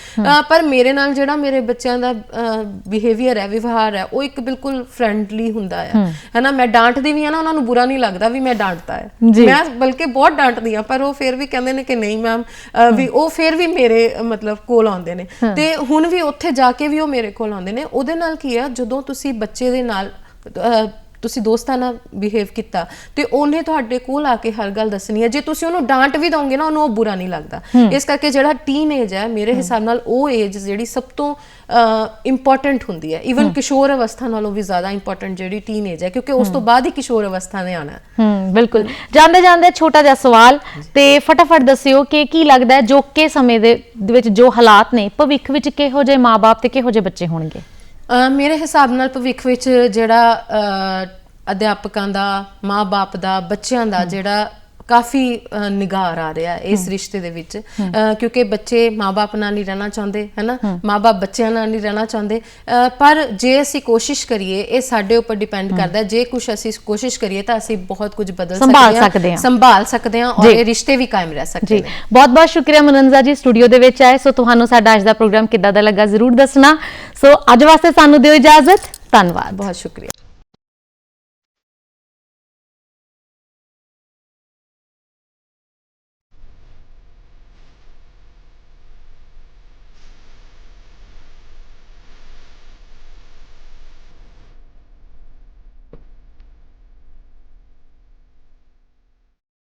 ਪਰ ਮੇਰੇ ਨਾਲ ਜਿਹੜਾ ਮੇਰੇ ਬੱਚਿਆਂ ਦਾ ਬਿਹੇਵੀਅਰ ਹੈ ਵਿਵਹਾਰ ਹੈ ਉਹ ਇੱਕ ਬਿਲਕੁਲ ਫ੍ਰੈਂਡਲੀ ਹੁੰਦਾ ਹੈ। ਹੈਨਾ ਮੈਂ ਡਾਂਟਦੀ ਵੀ ਆ ਨਾ ਉਹਨਾਂ ਨੂੰ ਬੁਰਾ ਨਹੀਂ ਲੱਗਦਾ ਵੀ ਮੈਂ ਡਾਂਟਦਾ ਹੈ। ਮੈਂ ਬਲਕਿ ਬਹੁਤ ਡਾਂਟਦੀ ਆ ਪਰ ਉਹ ਫਿਰ ਵੀ ਕਹਿੰਦੇ ਨੇ ਕਿ ਨਹੀਂ ਮੈਮ ਵੀ ਉਹ ਫਿਰ ਵੀ ਮੇਰੇ ਮਤਲਬ ਕੋਲ ਆਉਂਦੇ ਨੇ। ਤੇ ਹੁਣ ਵੀ ਉੱਥੇ ਜਾ ਕੇ ਵੀ ਉਹ ਮੇਰੇ ਕੋਲ ਆਉਂਦੇ ਨੇ। ਉਹਦੇ ਨਾਲ ਕੀ ਆ ਜਦੋਂ ਤੁਸੀਂ ਬੱਚੇ ਦੇ ਨਾਲ ਤੁਸੀਂ ਦੋਸਤਾਂ ਨਾਲ ਬਿਹੇਵ ਕੀਤਾ ਤੇ ਉਹਨੇ ਤੁਹਾਡੇ ਕੋਲ ਆ ਕੇ ਹਰ ਗੱਲ ਦੱਸਣੀ ਹੈ। ਜੇ ਤੁਸੀਂ ਉਹਨੂੰ ਡਾਂਟ ਵੀ ਦੋਗੇ ਨਾ ਉਹਨੂੰ ਉਹ ਬੁਰਾ ਨਹੀਂ ਲੱਗਦਾ। ਇਸ ਕਰਕੇ ਜਿਹੜਾ ਟੀਨ ਏਜ ਹੈ ਮੇਰੇ ਹਿਸਾਬ ਨਾਲ ਉਹ ਏਜ ਜਿਹੜੀ ਸਭ ਤੋਂ ਇੰਪੋਰਟੈਂਟ ਹੁੰਦੀ ਹੈ। ਈਵਨ ਕਿਸ਼ੋਰ ਅਵਸਥਾ ਨਾਲੋਂ ਵੀ ਜ਼ਿਆਦਾ ਇੰਪੋਰਟੈਂਟ ਜਿਹੜੀ ਟੀਨ ਏਜ ਹੈ ਕਿਉਂਕਿ ਉਸ ਤੋਂ ਬਾਅਦ ਹੀ ਕਿਸ਼ੋਰ ਅਵਸਥਾ ਨੇ ਆਣਾ ਹੈ। ਬਿਲਕੁਲ। ਜਾਂਦੇ ਜਾਂਦੇ ਛੋਟਾ ਜਿਹਾ ਸਵਾਲ ਤੇ ਫਟਾਫਟ ਦੱਸਿਓ ਕਿ ਕੀ ਲੱਗਦਾ ਹੈ ਜੋ ਕੇ ਸਮੇਂ ਦੇ ਵਿੱਚ ਜੋ ਹਾਲਾਤ ਨੇ ਭਵਿੱਖ ਵਿੱਚ ਕਿਹੋ ਜਿਹੇ ਮਾਪੇ ਤੇ ਕਿਹੋ ਜਿਹੇ ਬੱਚੇ ਹੋਣਗੇ? ਮੇਰੇ ਹਿਸਾਬ ਨਾਲ ਭਵਿੱਖ ਵਿੱਚ ਜਿਹੜਾ ਅਧਿਆਪਕਾਂ ਦਾ ਮਾਪੇ ਦਾ ਬੱਚਿਆਂ ਦਾ ਜਿਹੜਾ ਕਾਫੀ ਨਿਗਾਰ ਆ ਰਿਹਾ ਇਸ ਰਿਸ਼ਤੇ ਦੇ ਵਿੱਚ। ਕਿਉਂਕਿ ਬੱਚੇ ਮਾਪੇ ਨਾਲ ਨਹੀਂ ਰਹਿਣਾ ਚਾਹੁੰਦੇ ਹੈਨਾ? ਮਾਪੇ ਬੱਚਿਆਂ ਨਾਲ ਨਹੀਂ ਰਹਿਣਾ ਚਾਹੁੰਦੇ। ਪਰ ਜੇ ਅਸੀਂ ਕੋਸ਼ਿਸ਼ ਕਰੀਏ ਇਹ ਸਾਡੇ ਉੱਪਰ ਡਿਪੈਂਡ ਕਰਦਾ ਜੇ ਕੁਝ ਅਸੀਂ ਕੋਸ਼ਿਸ਼ ਕਰੀਏ ਤਾਂ ਅਸੀਂ ਬਹੁਤ ਕੁਝ ਬਦਲ ਸਕਦੇ ਹਾਂ। ਸੰਭਾਲ ਸਕਦੇ ਹਾਂ ਔਰ। ਇਹ ਰਿਸ਼ਤੇ ਵੀ ਕਾਇਮ ਰਹਿ ਸਕਦੇ ਨੇ। ਬਹੁਤ ਬਹੁਤ ਸ਼ੁਕਰੀਆ ਮਨੰਜ਼ਾ ਜੀ ਸਟੂਡੀਓ ਦੇ ਵਿੱਚ ਆਏ। ਸੋ ਤੁਹਾਨੂੰ ਸਾਡਾ ਅੱਜ ਦਾ ਪ੍ਰੋਗਰਾਮ ਕਿੱਦਾਂ ਦਾ ਲੱਗਾ ਜ਼ਰੂਰ ਦੱਸਣਾ। ਸੋ ਅੱਜ ਵਾਸਤੇ ਸਾਨੂੰ ਦਿਓ ਇਜਾਜ਼ਤ। ਧੰਨਵਾਦ। ਬਹੁਤ ਸ਼ੁਕਰੀਆ।